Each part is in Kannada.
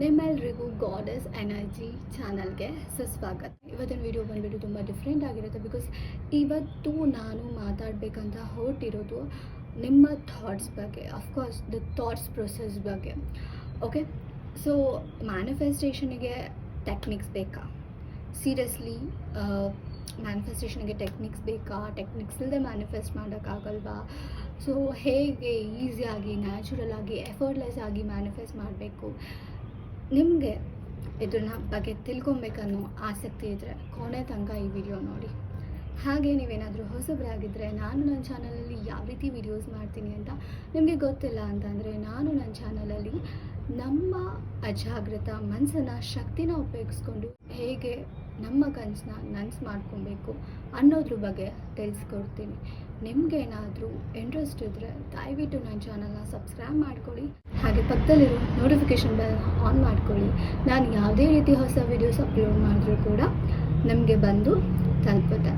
ನಿಮ್ಮೆಲ್ರಿಗೂ ಗಾಡಸ್ ಎನರ್ಜಿ ಚಾನಲ್ಗೆ ಸುಸ್ವಾಗತ. ಇವತ್ತಿನ ವಿಡಿಯೋ ಬಂದುಬಿಟ್ಟು ತುಂಬ ಡಿಫ್ರೆಂಟ್ ಆಗಿರುತ್ತೆ ಬಿಕಾಸ್ ಇವತ್ತು ನಾನು ಮಾತಾಡಬೇಕಂತ ಹೊರಟಿರೋದು ನಿಮ್ಮ ಥಾಟ್ಸ್ ಬಗ್ಗೆ of course the thoughts process ಬಗ್ಗೆ. ಓಕೆ ಸೊ ಮ್ಯಾನಿಫೆಸ್ಟೇಷನಿಗೆ ಟೆಕ್ನಿಕ್ಸ್ ಬೇಕಾ? ಸೀರಿಯಸ್ಲಿ ಮ್ಯಾನಿಫೆಸ್ಟೇಷನ್ಗೆ ಟೆಕ್ನಿಕ್ಸ್ ಬೇಕಾ? ಟೆಕ್ನಿಕ್ಸ್ ಇಲ್ಲದೆ ಮ್ಯಾನಿಫೆಸ್ಟ್ ಮಾಡೋಕ್ಕಾಗಲ್ವಾ ಸೊ ಹೇಗೆ ಈಸಿಯಾಗಿ ನ್ಯಾಚುರಲ್ ಆಗಿ ಎಫರ್ಟ್ಲೆಸ್ ಆಗಿ ಮ್ಯಾನಿಫೆಸ್ಟ್ ಮಾಡಬೇಕು? ನಿಮಗೆ ಇದನ್ನ ಬಗ್ಗೆ ತಿಳ್ಕೊಬೇಕನ್ನೋ ಆಸಕ್ತಿ ಇದ್ದರೆ ಕೊನೆ ತನಕ ಈ ವಿಡಿಯೋ ನೋಡಿ. ಹಾಗೆ ನೀವೇನಾದರೂ ಹೊಸಬರಾಗಿದ್ದರೆ ನಾನು ನನ್ನ ಚಾನಲಲ್ಲಿ ಯಾವ ರೀತಿ ವಿಡಿಯೋಸ್ ಮಾಡ್ತೀನಿ ಅಂತ ನಿಮಗೆ ಗೊತ್ತಿಲ್ಲ ಅಂತಂದರೆ ನಾನು ನನ್ನ ಚಾನಲಲ್ಲಿ ನಮ್ಮ ಅಜಾಗ್ರತ ಮನಸ್ಸನ್ನು ಶಕ್ತಿನ ಉಪಯೋಗಿಸ್ಕೊಂಡು ಹೇಗೆ ನಮ್ಮ ಕನಸನ್ನ ನನ್ಸ್ ಮಾಡ್ಕೊಬೇಕು ಅನ್ನೋದ್ರ ಬಗ್ಗೆ ತಿಳಿಸ್ಕೊಡ್ತೀನಿ. ನಿಮಗೇನಾದರೂ ಇಂಟ್ರೆಸ್ಟ್ ಇದ್ದರೆ ದಯವಿಟ್ಟು ನನ್ನ ಚಾನಲ್ನ ಸಬ್ಸ್ಕ್ರೈಬ್ ಮಾಡ್ಕೊಳ್ಳಿ. ಹಾಗೆ ಪಕ್ಕದಲ್ಲಿರೋ ನೋಟಿಫಿಕೇಷನ್ ಬೆಲ್ನ ಆನ್ ಮಾಡ್ಕೊಳ್ಳಿ. ನಾನು ಯಾವುದೇ ರೀತಿ ಹೊಸ ವೀಡಿಯೋಸ್ ಅಪ್ಲೋಡ್ ಮಾಡಿದ್ರೂ ಕೂಡ ನಮಗೆ ಬಂದು ತಲುಪುತ್ತೆ.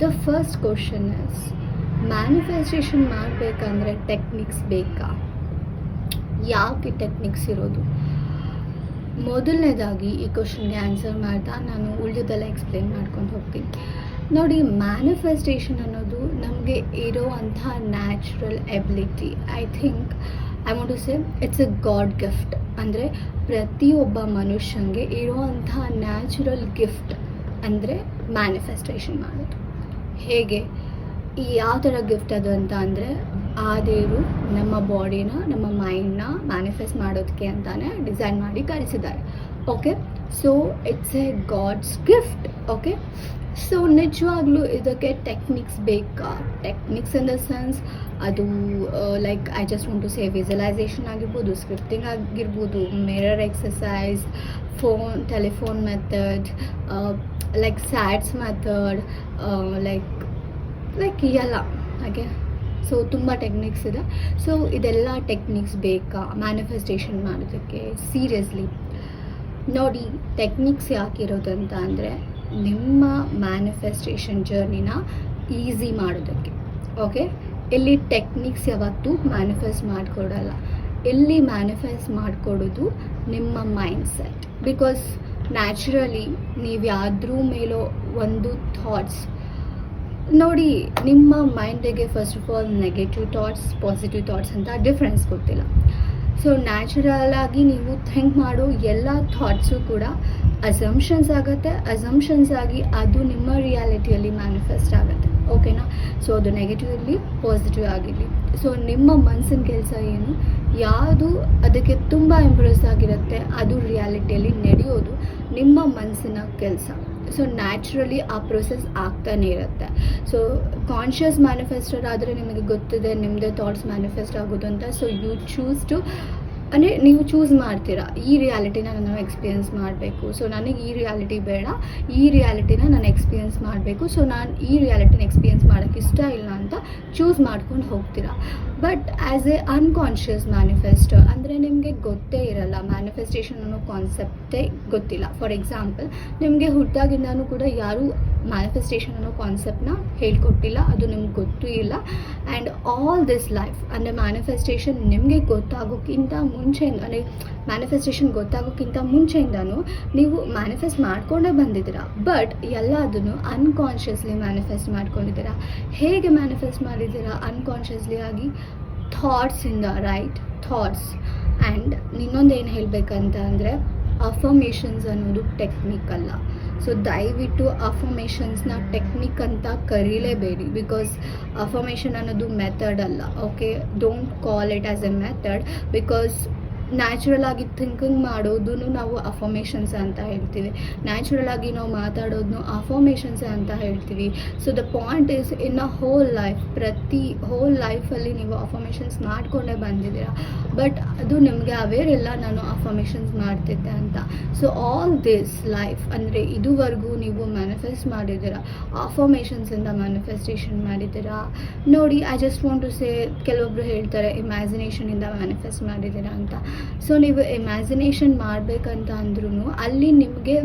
The first question is manifestation ಮಾಡಬೇಕಂದ್ರೆ ಟೆಕ್ನಿಕ್ಸ್ ಬೇಕಾ? ಯಾಕೆ ಟೆಕ್ನಿಕ್ಸ್ ಇರೋದು? ಮೊದಲನೇದಾಗಿ ಈ ಕ್ವಶನ್ಗೆ ಆನ್ಸರ್ ಮಾಡ್ತಾ ನಾನು ಉಳಿದೆಲ್ಲ ಎಕ್ಸ್ಪ್ಲೇನ್ ಮಾಡ್ಕೊಂಡು ಹೋಗ್ತೀನಿ. ನೋಡಿ ಮ್ಯಾನಿಫೆಸ್ಟೇಷನ್ ಅನ್ನೋದು ನಮಗೆ ಇರೋವಂಥ natural ability I think I want to say it's a God gift ಅಂದರೆ ಪ್ರತಿಯೊಬ್ಬ ಮನುಷ್ಯನಿಗೆ ಇರೋವಂಥ ನ್ಯಾಚುರಲ್ ಗಿಫ್ಟ್ ಅಂದರೆ ಮ್ಯಾನಿಫೆಸ್ಟೇಷನ್ ಮಾಡೋದು. ಹೇಗೆ? ಈ ಯಾವ ಥರ ಗಿಫ್ಟ್ ಅದು ಅಂತ ಅಂದರೆ ಆ ದೇವರು ನಮ್ಮ ಬಾಡಿನ ನಮ್ಮ ಮೈಂಡ್ನ ಮ್ಯಾನಿಫೆಸ್ಟ್ ಮಾಡೋದಕ್ಕೆ ಅಂತಾನೆ ಡಿಸೈನ್ ಮಾಡಿ ಕಲಿಸಿದ್ದಾರೆ okay so it's a God's gift okay so ನಿಜವಾಗ್ಲೂ ಇದಕ್ಕೆ ಟೆಕ್ನಿಕ್ಸ್ ಬೇಕಾ? ಟೆಕ್ನಿಕ್ಸ್ ಇನ್ ದ ಸೆನ್ಸ್ ಅದು like I just want to say visualisation ಆಗಿರ್ಬೋದು ಸ್ಕ್ರಿಪ್ಟಿಂಗ್ ಆಗಿರ್ಬೋದು mirror exercise phone telephone method like SATS method like like ಎಲ್ಲ ಹಾಗೆ. ಸೊ ತುಂಬ ಟೆಕ್ನಿಕ್ಸ್ ಇದೆ. ಸೊ ಇದೆಲ್ಲ ಟೆಕ್ನಿಕ್ಸ್ ಬೇಕಾ? ಮ್ಯಾನಿಫೆಸ್ಟೇಷನ್ ಮಾಡೋದಕ್ಕೆ ಸೀರಿಯಸ್ಲಿ ನೋಡಿ ಟೆಕ್ನಿಕ್ಸ್ ಯಾಕಿರೋದಂತ ಅಂದರೆ ನಿಮ್ಮ ಮ್ಯಾನಿಫೆಸ್ಟೇಷನ್ ಜರ್ನಿನ ಈಸಿ ಮಾಡೋದಕ್ಕೆ ಓಕೆ ಇಲ್ಲಿ ಟೆಕ್ನಿಕ್ಸ್ ಯಾವತ್ತೂ ಮ್ಯಾನಿಫೆಸ್ಟ್ ಮಾಡಿಕೊಡಲ್ಲ. ಎಲ್ಲಿ ಮ್ಯಾನಿಫೆಸ್ಟ್ ಮಾಡಿಕೊಡೋದು ನಿಮ್ಮ ಮೈಂಡ್ ಸೆಟ್ ಬಿಕಾಸ್ ನ್ಯಾಚುರಲಿ ನೀವು ಯಾವ್ದ್ರ ಮೇಲೋ ಒಂದು ಥಾಟ್ಸ್ ನೋಡಿ ನಿಮ್ಮ ಮೈಂಡಿಗೆ first of all negative thoughts positive thoughts ಅಂತ ಡಿಫ್ರೆನ್ಸ್ ಗೊತ್ತಿಲ್ಲ. ಸೊ ನ್ಯಾಚುರಲ್ ಆಗಿ ನೀವು ಥಿಂಕ್ ಮಾಡೋ ಎಲ್ಲ ಥಾಟ್ಸು ಕೂಡ ಅಸಂಪ್ಷನ್ಸ್ ಆಗುತ್ತೆ ಅಸಂಪ್ಷನ್ಸ್ ಆಗಿ ಅದು ನಿಮ್ಮ ರಿಯಾಲಿಟಿಯಲ್ಲಿ ಮ್ಯಾನಿಫೆಸ್ಟ್ ಆಗುತ್ತೆ. ಓಕೆನಾ ಸೊ ಅದು ನೆಗೆಟಿವ್ ಇರಲಿ ಪಾಸಿಟಿವ್ ಆಗಿರಲಿ. ಸೊ ನಿಮ್ಮ ಮನಸ್ಸಿನ ಕೆಲಸ ಏನು? ಯಾವುದು ಅದಕ್ಕೆ ತುಂಬ ಇಂಪ್ರೆಸ್ ಆಗಿರುತ್ತೆ, ಅದು ರಿಯಾಲಿಟಿಯಲ್ಲಿ ನಡೆಯೋದು ನಿಮ್ಮ ಮನಸ್ಸಿನ ಕೆಲಸ. ಸೊ ನ್ಯಾಚುರಲಿ ಆ ಪ್ರೊಸೆಸ್ ಆಗ್ತಾನೆ ಇರುತ್ತೆ. ಸೊ ಕಾನ್ಷಿಯಸ್ ಮ್ಯಾನಿಫೆಸ್ಟರ್ ಆದರೆ ನಿಮಗೆ ಗೊತ್ತಿದೆ ನಿಮ್ಮದೇ ಥಾಟ್ಸ್ ಮ್ಯಾನಿಫೆಸ್ಟ್ ಆಗೋದು ಅಂತ. ಸೊ ಯು ಚೂಸ್ ಟು ಅಂದರೆ ನೀವು ಚೂಸ್ ಮಾಡ್ತೀರಾ, ಈ ರಿಯಾಲಿಟಿನ ನಾನು ಎಕ್ಸ್ಪೀರಿಯನ್ಸ್ ಮಾಡಬೇಕು. ಸೊ ನನಗೆ ಈ ರಿಯಾಲಿಟಿ ಬೇಡ, ಈ ರಿಯಾಲಿಟಿನ ನಾನು ಎಕ್ಸ್ಪೀರಿಯನ್ಸ್ ಮಾಡಬೇಕು. ಸೊ ನಾನು ಈ ರಿಯಾಲಿಟಿನ ಎಕ್ಸ್ಪೀರಿಯನ್ಸ್ ಮಾಡೋಕ್ಕೆ ಇಷ್ಟ ಇಲ್ಲ ಅಂತ ಚೂಸ್ ಮಾಡ್ಕೊಂಡು ಹೋಗ್ತೀರಾ? But as a unconscious manifest ಅಂದರೆ ನಿಮಗೆ ಗೊತ್ತೇ ಇರಲ್ಲ ಮ್ಯಾನಿಫೆಸ್ಟೇಷನ್ ಅನ್ನೋ ಕಾನ್ಸೆಪ್ಟೇ ಗೊತ್ತಿಲ್ಲ. ಫಾರ್ ಎಕ್ಸಾಂಪಲ್ ನಿಮಗೆ ಹುಟ್ಟಾಗಿಂದನೂ ಕೂಡ ಯಾರೂ ಮ್ಯಾನಿಫೆಸ್ಟೇಷನ್ ಅನ್ನೋ ಕಾನ್ಸೆಪ್ಟನ್ನ ಹೇಳ್ಕೊಟ್ಟಿಲ್ಲ, ಅದು ನಿಮ್ಗೆ ಗೊತ್ತೂ ಇಲ್ಲ. ಆ್ಯಂಡ್ ಆಲ್ ದಿಸ್ ಲೈಫ್ ಅಂದರೆ ಮ್ಯಾನಿಫೆಸ್ಟೇಷನ್ ನಿಮಗೆ ಗೊತ್ತಾಗೋಕ್ಕಿಂತ ಮುಂಚೆಯಿಂದ, ಅಂದರೆ ಮ್ಯಾನಿಫೆಸ್ಟೇಷನ್ ಗೊತ್ತಾಗೋಕ್ಕಿಂತ ಮುಂಚೆಯಿಂದನೂ ನೀವು ಮ್ಯಾನಿಫೆಸ್ಟ್ ಮಾಡಿಕೊಂಡೇ ಬಂದಿದ್ದೀರಾ. ಬಟ್ ಎಲ್ಲ ಅದನ್ನು ಅನ್ಕಾನ್ಷಿಯಸ್ಲಿ ಮ್ಯಾನಿಫೆಸ್ಟ್ ಮಾಡ್ಕೊಂಡಿದ್ದೀರಾ. ಹೇಗೆ ಮ್ಯಾನಿಫೆಸ್ಟ್ ಮಾಡಿದ್ದೀರಾ? ಅನ್ಕಾನ್ಷಿಯಸ್ಲಿ ಆಗಿ ಥಾಟ್ಸಿಂದ ರೈಟ್ ಥಾಟ್ಸ್ ಆ್ಯಂಡ್ ಇನ್ನೊಂದು ಏನು ಹೇಳಬೇಕಂತ ಅಂದರೆ ಅಫರ್ಮೇಷನ್ಸ್ ಅನ್ನೋದು ಟೆಕ್ನಿಕ್ ಅಲ್ಲ. ಸೊ ದಯವಿಟ್ಟು ಅಫರ್ಮೇಷನ್ಸ್ನ ಟೆಕ್ನಿಕ್ ಅಂತ ಕರೀಲೇಬೇಡಿ. ಬಿಕಾಸ್ ಅಫರ್ಮೇಷನ್ ಅನ್ನೋದು ಮೆಥಡ್ ಅಲ್ಲ. Okay don't call it as a method because natural ಆಗಿ ಥಿಂಕಿಂಗ್ ಮಾಡೋದನ್ನು ನಾವು ಅಫರ್ಮೇಷನ್ಸ್ ಅಂತ ಹೇಳ್ತೀವಿ. ನ್ಯಾಚುರಲ್ ಆಗಿ ನಾವು ಮಾತಾಡೋದನ್ನು ಅಫರ್ಮೇಷನ್ಸ್ ಅಂತ ಹೇಳ್ತೀವಿ. So the point is in a whole life ಪ್ರತಿ ಹೋಲ್ ಲೈಫಲ್ಲಿ ನೀವು ಅಫರ್ಮೇಷನ್ಸ್ ಮಾಡಿಕೊಂಡೇ ಬಂದಿದ್ದೀರಾ. ಬಟ್ ಅದು ನಿಮಗೆ ಅವೇರ್ ಇಲ್ಲ ನಾನು ಅಫರ್ಮೇಷನ್ಸ್ ಮಾಡ್ತಿದ್ದೆ ಅಂತ. ಸೊ ಆಲ್ ದಿಸ್ ಲೈಫ್ ಅಂದರೆ ಇದುವರೆಗೂ ನೀವು ಮ್ಯಾನಿಫೆಸ್ಟ್ ಮಾಡಿದ್ದೀರಾ ಅಫರ್ಮೇಷನ್ಸಿಂದ ಮ್ಯಾನಿಫೆಸ್ಟೇಷನ್ ಮಾಡಿದ್ದೀರಾ. ನೋಡಿ I just want to say ಕೆಲವೊಬ್ರು ಹೇಳ್ತಾರೆ ಇಮ್ಯಾಜಿನೇಷನಿಂದ ಮ್ಯಾನಿಫೆಸ್ಟ್ ಮಾಡಿದ್ದೀರಾ ಅಂತ. ಸೊ ನೀವು ಇಮ್ಯಾಜಿನೇಷನ್ ಮಾಡಬೇಕಂತ ಅಂದ್ರೂ ಅಲ್ಲಿ ನಿಮಗೆ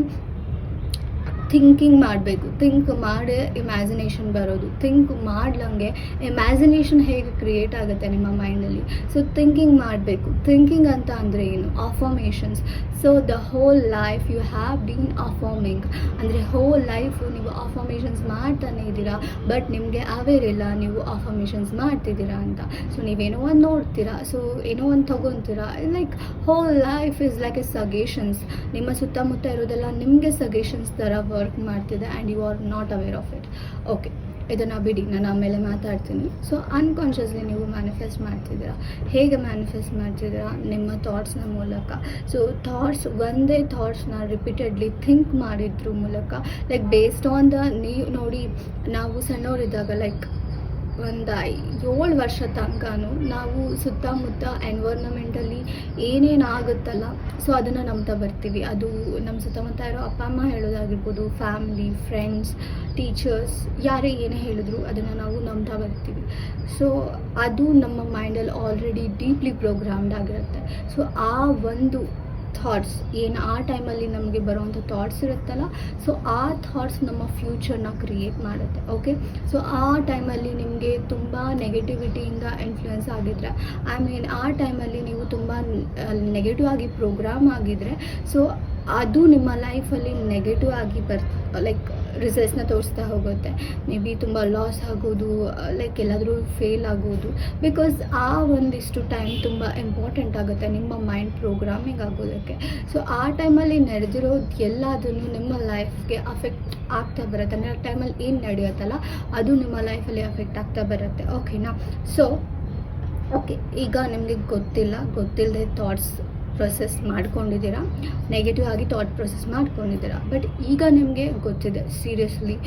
ಥಿಂಕಿಂಗ್ ಮಾಡಬೇಕು. ಥಿಂಕ್ ಮಾಡೇ ಇಮ್ಯಾಜಿನೇಷನ್ ಬರೋದು. ಥಿಂಕ್ ಮಾಡ್ಲಂಗೆ ಇಮ್ಯಾಜಿನೇಷನ್ ಹೇಗೆ ಕ್ರಿಯೇಟ್ ಆಗುತ್ತೆ ನಿಮ್ಮ ಮೈಂಡಲ್ಲಿ ಸೊ ಥಿಂಕಿಂಗ್ ಮಾಡಬೇಕು. ಥಿಂಕಿಂಗ್ ಅಂತ ಅಂದರೆ ಏನು? Affirmations so the whole life you have been affirming ಅಂದರೆ ಹೋಲ್ ಲೈಫು ನೀವು ಅಫಾರ್ಮೇಷನ್ಸ್ ಮಾಡ್ತಾನೆ ಇದ್ದೀರಾ ಬಟ್ ನಿಮಗೆ ಅವೇರ್ ಇಲ್ಲ ನೀವು ಅಫಾರ್ಮೇಷನ್ಸ್ ಮಾಡ್ತಿದ್ದೀರಾ ಅಂತ. ಸೊ ನೀವೇನೋ ಒಂದು ನೋಡ್ತೀರಾ ಸೊ ಏನೋ ಒಂದು ತಗೊತೀರಾ. Like whole life is like a suggestions ನಿಮ್ಮ ಸುತ್ತಮುತ್ತ ಇರೋದೆಲ್ಲ ನಿಮಗೆ ಸಜೆಷನ್ಸ್ ಥರ ವರ್ಕ್ ಮಾಡ್ತಿದೆ and you are not aware of it okay ಇದನ್ನು ಬಿಡಿ, ನಾನು ಆಮೇಲೆ ಮಾತಾಡ್ತೀನಿ. ಸೊ ಅನ್ಕಾನ್ಷಿಯಸ್ಲಿ ನೀವು ಮ್ಯಾನಿಫೆಸ್ಟ್ ಮಾಡ್ತಿದ್ದೀರಾ? ಹೇಗೆ ಮ್ಯಾನಿಫೆಸ್ಟ್ ಮಾಡ್ತಿದ್ದೀರಾ? ನಿಮ್ಮ ಥಾಟ್ಸ್ನ ಮೂಲಕ. ಸೊ ಥಾಟ್ಸ್ ಒಂದೇ ಥಾಟ್ಸ್ನ ರಿಪೀಟೆಡ್ಲಿ ಥಿಂಕ್ ಮಾಡಿದ್ರ ಮೂಲಕ ಲೈಕ್ ಬೇಸ್ಡ್ ಆನ್ ದ ನೀವು ನೋಡಿ, ನಾವು ಸಣ್ಣವರಿದ್ದಾಗ ಲೈಕ್ ಒಂದು ಏಳು ವರ್ಷ ತನಕನೂ ನಾವು ಸುತ್ತಮುತ್ತ ಎನ್ವೈರ್ನಮೆಂಟಲ್ಲಿ ಏನೇನು ಆಗುತ್ತಲ್ಲ ಸೊ ಅದನ್ನು ನಂಬ್ತಾ ಬರ್ತೀವಿ. ಅದು ನಮ್ಮ ಸುತ್ತಮುತ್ತ ಇರೋ ಅಪ್ಪ, ಅಮ್ಮ ಹೇಳೋದಾಗಿರ್ಬೋದು ಫ್ಯಾಮಿಲಿ ಫ್ರೆಂಡ್ಸ್ ಟೀಚರ್ಸ್ ಯಾರೇ ಏನೇ ಹೇಳಿದ್ರು ಅದನ್ನು ನಾವು ನಂಬ್ತಾ ಬರ್ತೀವಿ. ಸೊ ಅದು ನಮ್ಮ ಮೈಂಡಲ್ಲಿ ಆಲ್ರೆಡಿ ಡೀಪ್ಲಿ ಪ್ರೋಗ್ರಾಮ್ಡ್ ಆಗಿರುತ್ತೆ. ಸೊ ಆ ಒಂದು ಥಾಟ್ಸ್ ಏನು ಆ ಟೈಮಲ್ಲಿ ನಮಗೆ ಬರುವಂಥ ಥಾಟ್ಸ್ ಇರುತ್ತಲ್ಲ ಸೊ ಆ ಥಾಟ್ಸ್ ನಮ್ಮ ಫ್ಯೂಚರ್ನ ಕ್ರಿಯೇಟ್ ಮಾಡುತ್ತೆ ಓಕೆ ಸೊ ಆ ಟೈಮಲ್ಲಿ ನಿಮಗೆ ತುಂಬ ನೆಗೆಟಿವಿಟಿಯಿಂದ ಇನ್ಫ್ಲುಯೆನ್ಸ್ ಆಗಿದ್ರೆ ಐ ಮೀನ್ ಆ ಟೈಮಲ್ಲಿ ನೀವು ತುಂಬ ನೆಗೆಟಿವ್ ಆಗಿ ಪ್ರೋಗ್ರಾಮ್ ಆಗಿದ್ರೆ ಸೊ ಅದು ನಿಮ್ಮ ಲೈಫಲ್ಲಿ ನೆಗೆಟಿವ್ ಆಗಿ ಬರ್ ಲೈಕ್ ರಿಸಲ್ಟ್ಸ್ನ ತೋರಿಸ್ತಾ ಹೋಗುತ್ತೆ. ಮೇ ಬಿ ತುಂಬ ಲಾಸ್ ಆಗೋದು ಲೈಕ್ ಎಲ್ಲಾದರೂ ಫೇಲ್ ಆಗೋದು. ಬಿಕಾಸ್ ಆ ಒಂದಿಷ್ಟು ಟೈಮ್ ತುಂಬ ಇಂಪಾರ್ಟೆಂಟ್ ಆಗುತ್ತೆ ನಿಮ್ಮ ಮೈಂಡ್ ಪ್ರೋಗ್ರಾಮಿಂಗ್ ಆಗೋದಕ್ಕೆ. ಸೊ ಆ ಟೈಮಲ್ಲಿ ನಡೆದಿರೋದು ಎಲ್ಲದನ್ನು ನಿಮ್ಮ ಲೈಫ್ಗೆ ಅಫೆಕ್ಟ್ ಆಗ್ತಾ ಬರುತ್ತೆ. ಅಂದರೆ ಆ ಟೈಮಲ್ಲಿ ಏನು ನಡೆಯುತ್ತಲ್ಲ, ಅದು ನಿಮ್ಮ ಲೈಫಲ್ಲಿ ಅಫೆಕ್ಟ್ ಆಗ್ತಾ ಬರುತ್ತೆ. ಓಕೆನಾ ಸೊ ಓಕೆ ಈಗ ನಿಮಗೆ ಗೊತ್ತಿಲ್ಲ ಗೊತ್ತಿಲ್ಲದೆ ಥಾಟ್ಸ್ ಪ್ರೊಸೆಸ್ ಮಾಡ್ಕೊಂಡಿದ್ದೀರಾ? ನೆಗೆಟಿವ್ ಆಗಿ ಥಾಟ್ ಪ್ರೊಸೆಸ್ ಮಾಡ್ಕೊಂಡಿದ್ದೀರಾ? ಬಟ್ ಈಗ ನಿಮಗೆ ಗೊತ್ತಿದೆ ಸೀರಿಯಸ್ಲಿ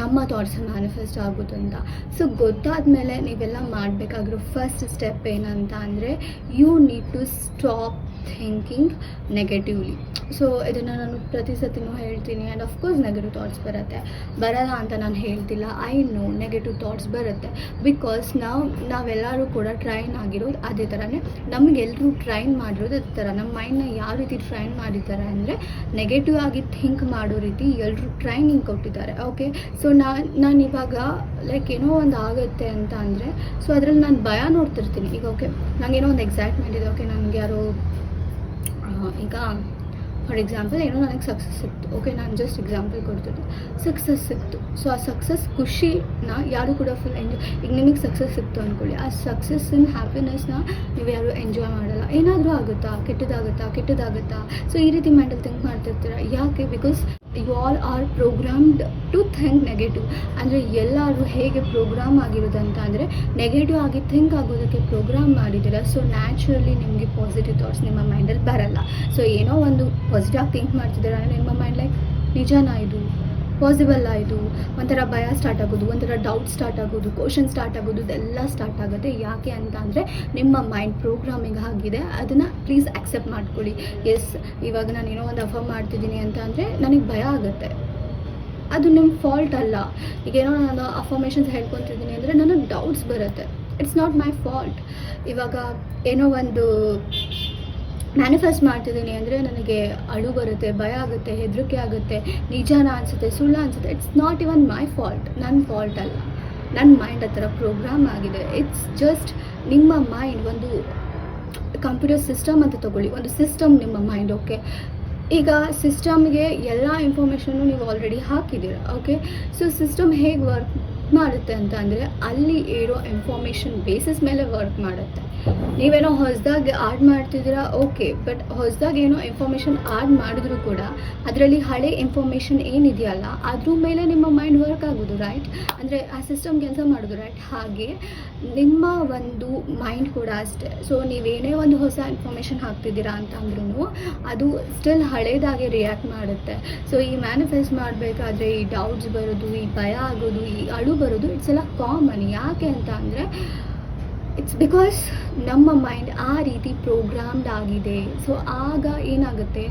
ನಮ್ಮ ಥಾಟ್ಸ್ ಮ್ಯಾನಿಫೆಸ್ಟ್ ಆಗೋದು ಅಂತ. ಸೊ ಗೊತ್ತಾದಮೇಲೆ ನೀವೆಲ್ಲ ಮಾಡಬೇಕಾಗಿರೋ ಫಸ್ಟ್ ಸ್ಟೆಪ್ ಏನಂತ ಅಂದರೆ you need to stop thinking negatively so ಇದನ್ನು ನಾನು ಪ್ರತಿ ಸತಿನೂ ಹೇಳ್ತೀನಿ. ಆ್ಯಂಡ್ ಅಫ್ಕೋರ್ಸ್ ನೆಗೆಟಿವ್ ಥಾಟ್ಸ್ ಬರುತ್ತೆ. ಬರಲ್ಲ ಅಂತ ನಾನು ಹೇಳ್ತಿಲ್ಲ. ಐ ನೋ ನೆಗೆಟಿವ್ ಥಾಟ್ಸ್ ಬರುತ್ತೆ. ಬಿಕಾಸ್ ನಾವು, ನಾವೆಲ್ಲರೂ ಕೂಡ ಟ್ರೈನ್ ಆಗಿರೋದು ಅದೇ ಥರನೇ ನಮಗೆಲ್ಲರೂ ಟ್ರೈನ್ ಮಾಡಿರೋದು ಅದೇ ಥರ ನಮ್ಮ ಮೈಂಡ್ನ ಯಾವ ರೀತಿ ಟ್ರೈನ್ ಮಾಡಿದ್ದಾರೆ ಅಂದರೆ ನೆಗೆಟಿವ್ ಆಗಿ ಥಿಂಕ್ ಮಾಡೋ ರೀತಿ ಎಲ್ಲರೂ ಟ್ರೈನಿಂಗ್ ಕೊಟ್ಟಿದ್ದಾರೆ. ಓಕೆ ಸೊ ನಾನು ನಾನು ಇವಾಗ ಲೈಕ್ ಏನೋ ಒಂದು ಆಗುತ್ತೆ ಅಂತ ಅಂದರೆ ಸೊ ಅದರಲ್ಲಿ ನಾನು ಭಯ ನೋಡ್ತಿರ್ತೀನಿ. ಈಗ ಓಕೆ ನನಗೇನೋ ಒಂದು ಎಕ್ಸೈಟ್ಮೆಂಟ್ ಇದೆ. ಓಕೆ ನನಗೆ ಯಾರೋ ಈಗ ಫಾರ್ ಎಕ್ಸಾಂಪಲ್ ಏನೋ ನನಗೆ ಸಕ್ಸಸ್ ಸಿಕ್ತು. ಓಕೆ ನಾನು ಜಸ್ಟ್ ಎಕ್ಸಾಂಪಲ್ ಕೊಡ್ತಿದ್ದೆ ಸಕ್ಸಸ್ ಸಿಕ್ತು. ಸೊ ಆ ಸಕ್ಸಸ್ ಖುಷಿನ ಯಾರು ಕೂಡ ಫುಲ್ ಎಂಜಾಯ್ ಈಗ ನಿಮಗೆ ಸಕ್ಸಸ್ ಸಿಕ್ತು ಅಂದ್ಕೊಳ್ಳಿ ಆ ಸಕ್ಸಸ್ಸಿನ ಹ್ಯಾಪಿನೆಸ್ನ ನೀವು ಯಾರು ಎಂಜಾಯ್ ಮಾಡಲ್ಲ. ಏನಾದರೂ ಆಗುತ್ತಾ? ಕೆಟ್ಟದಾಗುತ್ತಾ? ಕೆಟ್ಟದಾಗುತ್ತಾ? ಸೊ ಈ ರೀತಿ ಮೈಂಡಲ್ಲಿ ಥಿಂಕ್ ಮಾಡ್ತಿರ್ತೀರ? ಯಾಕೆ? Because you all are programmed to think negative ಅಂದರೆ ಎಲ್ಲರೂ ಹೇಗೆ ಪ್ರೋಗ್ರಾಮ್ ಆಗಿರೋದಂತ ಅಂದರೆ ನೆಗೆಟಿವ್ ಆಗಿ ಥಿಂಕ್ ಆಗೋದಕ್ಕೆ ಪ್ರೋಗ್ರಾಮ್ ಮಾಡಿದ್ದೀರ ಸೊ ನ್ಯಾಚುರಲಿ ನಿಮಗೆ ಪಾಸಿಟಿವ್ ಥಾಟ್ಸ್ ನಿಮ್ಮ ಮೈಂಡಲ್ಲಿ ಬರಲ್ಲ. ಸೊ ಏನೋ ಒಂದು ಪಾಸಿಟಿವ್ ಥಿಂಕ್ ಮಾಡ್ತಿದ್ದೀರ ನಿಮ್ಮ ಮೈಂಡ್ ಲೈಕ್ ನಿಜನಾ ಇದು? ಪಾಸಿಬಲ್ ಆಯಿತು ಒಂಥರ ಭಯ ಸ್ಟಾರ್ಟ್ ಆಗೋದು, ಒಂಥರ ಡೌಟ್ ಸ್ಟಾರ್ಟ್ ಆಗೋದು ಕ್ವಶನ್ ಸ್ಟಾರ್ಟ್ ಆಗೋದು, ಇದೆಲ್ಲ ಸ್ಟಾರ್ಟ್ ಆಗುತ್ತೆ. ಯಾಕೆ ಅಂತ ಅಂದರೆ, ನಿಮ್ಮ ಮೈಂಡ್ ಪ್ರೋಗ್ರಾಮಿಂಗ್ ಆಗಿದೆ. ಅದನ್ನು ಪ್ಲೀಸ್ ಆಕ್ಸೆಪ್ಟ್ ಮಾಡ್ಕೊಳ್ಳಿ. ಎಸ್ ಇವಾಗ ನಾನು ಏನೋ ಒಂದು ಅಫರ್ ಮಾಡ್ತಿದ್ದೀನಿ ಅಂತ ಅಂದರೆ ನನಗೆ ಭಯ ಆಗುತ್ತೆ. ಅದು ನಿಮ್ಮ ಫಾಲ್ಟ್ ಅಲ್ಲ. ಈಗ ಏನೋ ನಾನು ಅಫರ್ಮೇಷನ್ಸ್ ಹೇಳ್ಕೊತಿದ್ದೀನಿ ಅಂದರೆ ನನಗೆ ಡೌಟ್ಸ್ ಬರುತ್ತೆ. ಇಟ್ಸ್ ನಾಟ್ ಮೈ ಫಾಲ್ಟ್ ಇವಾಗ ಏನೋ ಒಂದು ಮ್ಯಾನಿಫೆಸ್ಟ್ ಮಾಡ್ತಿದ್ದೀನಿ ಅಂದರೆ ನನಗೆ ಅಳು ಬರುತ್ತೆ, ಭಯ ಆಗುತ್ತೆ, ಹೆದರಿಕೆ ಆಗುತ್ತೆ, ನಿಜಾನ ಅನಿಸುತ್ತೆ, ಸುಳ್ಳು ಅನಿಸುತ್ತೆ. It's not even my fault ನನ್ನ ಫಾಲ್ಟ್ ಅಲ್ಲ. ನನ್ನ ಮೈಂಡ್ ಆ ಥರ ಪ್ರೋಗ್ರಾಮ್ ಆಗಿದೆ. ಇಟ್ಸ್ ಜಸ್ಟ್ ನಿಮ್ಮ ಮೈಂಡ್ ಒಂದು ಕಂಪ್ಯೂಟರ್ ಸಿಸ್ಟಮ್ ಅಂತ ತಗೊಳ್ಳಿ. ಒಂದು ಸಿಸ್ಟಮ್ ನಿಮ್ಮ ಮೈಂಡ್ ಓಕೆ ಈಗ ಸಿಸ್ಟಮ್ಗೆ ಎಲ್ಲ ಇನ್ಫಾರ್ಮೇಷನ್ನು ನೀವು ಆಲ್ರೆಡಿ ಹಾಕಿದ್ದೀರ ಓಕೆ ಸೊ ಸಿಸ್ಟಮ್ ಹೇಗೆ ವರ್ಕ್ ಮಾಡುತ್ತೆ ಅಂತ ಅಂದರೆ ಅಲ್ಲಿ ಇರೋ ಇನ್ಫಾರ್ಮೇಷನ್ ಬೇಸಿಸ್ ಮೇಲೆ ವರ್ಕ್ ಮಾಡುತ್ತೆ. ನೀವೇನೋ ಹೊಸದಾಗಿ ಆಡ್ ಮಾಡ್ತಿದ್ದೀರಾ, ಓಕೆ, ಬಟ್ ಹೊಸದಾಗಿ ಏನೋ ಇನ್ಫಾರ್ಮೇಷನ್ ಆಡ್ ಮಾಡಿದ್ರು ಕೂಡ ಅದರಲ್ಲಿ ಹಳೆ ಇನ್ಫಾರ್ಮೇಷನ್ ಏನಿದೆಯಲ್ಲ, ಅದ್ರ ಮೇಲೆ ನಿಮ್ಮ ಮೈಂಡ್ ವರ್ಕ್ ಆಗೋದು ರೈಟ್ ಅಂದರೆ ಆ ಸಿಸ್ಟಮ್ ಕೆಲಸ ಮಾಡೋದು ರೈಟ್ ಹಾಗೆ ನಿಮ್ಮ ಒಂದು ಮೈಂಡ್ ಕೂಡ ಅಷ್ಟೇ. ಸೊ ನೀವೇನೇ ಒಂದು ಹೊಸ ಇನ್ಫಾರ್ಮೇಷನ್ ಹಾಕ್ತಿದ್ದೀರಾ ಅಂತ ಅಂದ್ರೂ ಅದು ಸ್ಟಿಲ್ ಹಳೇದಾಗಿ ರಿಯಾಕ್ಟ್ ಮಾಡುತ್ತೆ. ಸೊ ಈ ಮ್ಯಾನಿಫೆಸ್ಟ್ ಮಾಡಬೇಕಾದ್ರೆ ಈ ಡೌಟ್ಸ್ ಬರೋದು, ಈ ಭಯ ಆಗೋದು, ಈ ಅಳು ಬರೋದು ಇಟ್ಸ್ ಎಲ್ಲ ಕಾಮನ್ ಯಾಕೆ ಅಂತ ಅಂದರೆ ಇಟ್ಸ್ ಬಿಕಾಸ್ ನಮ್ಮ ಮೈಂಡ್ ಆ ರೀತಿ ಪ್ರೋಗ್ರಾಮ್ಡ್ ಆಗಿದೆ. ಸೊ ಆಗ ಏನಾಗುತ್ತೆ?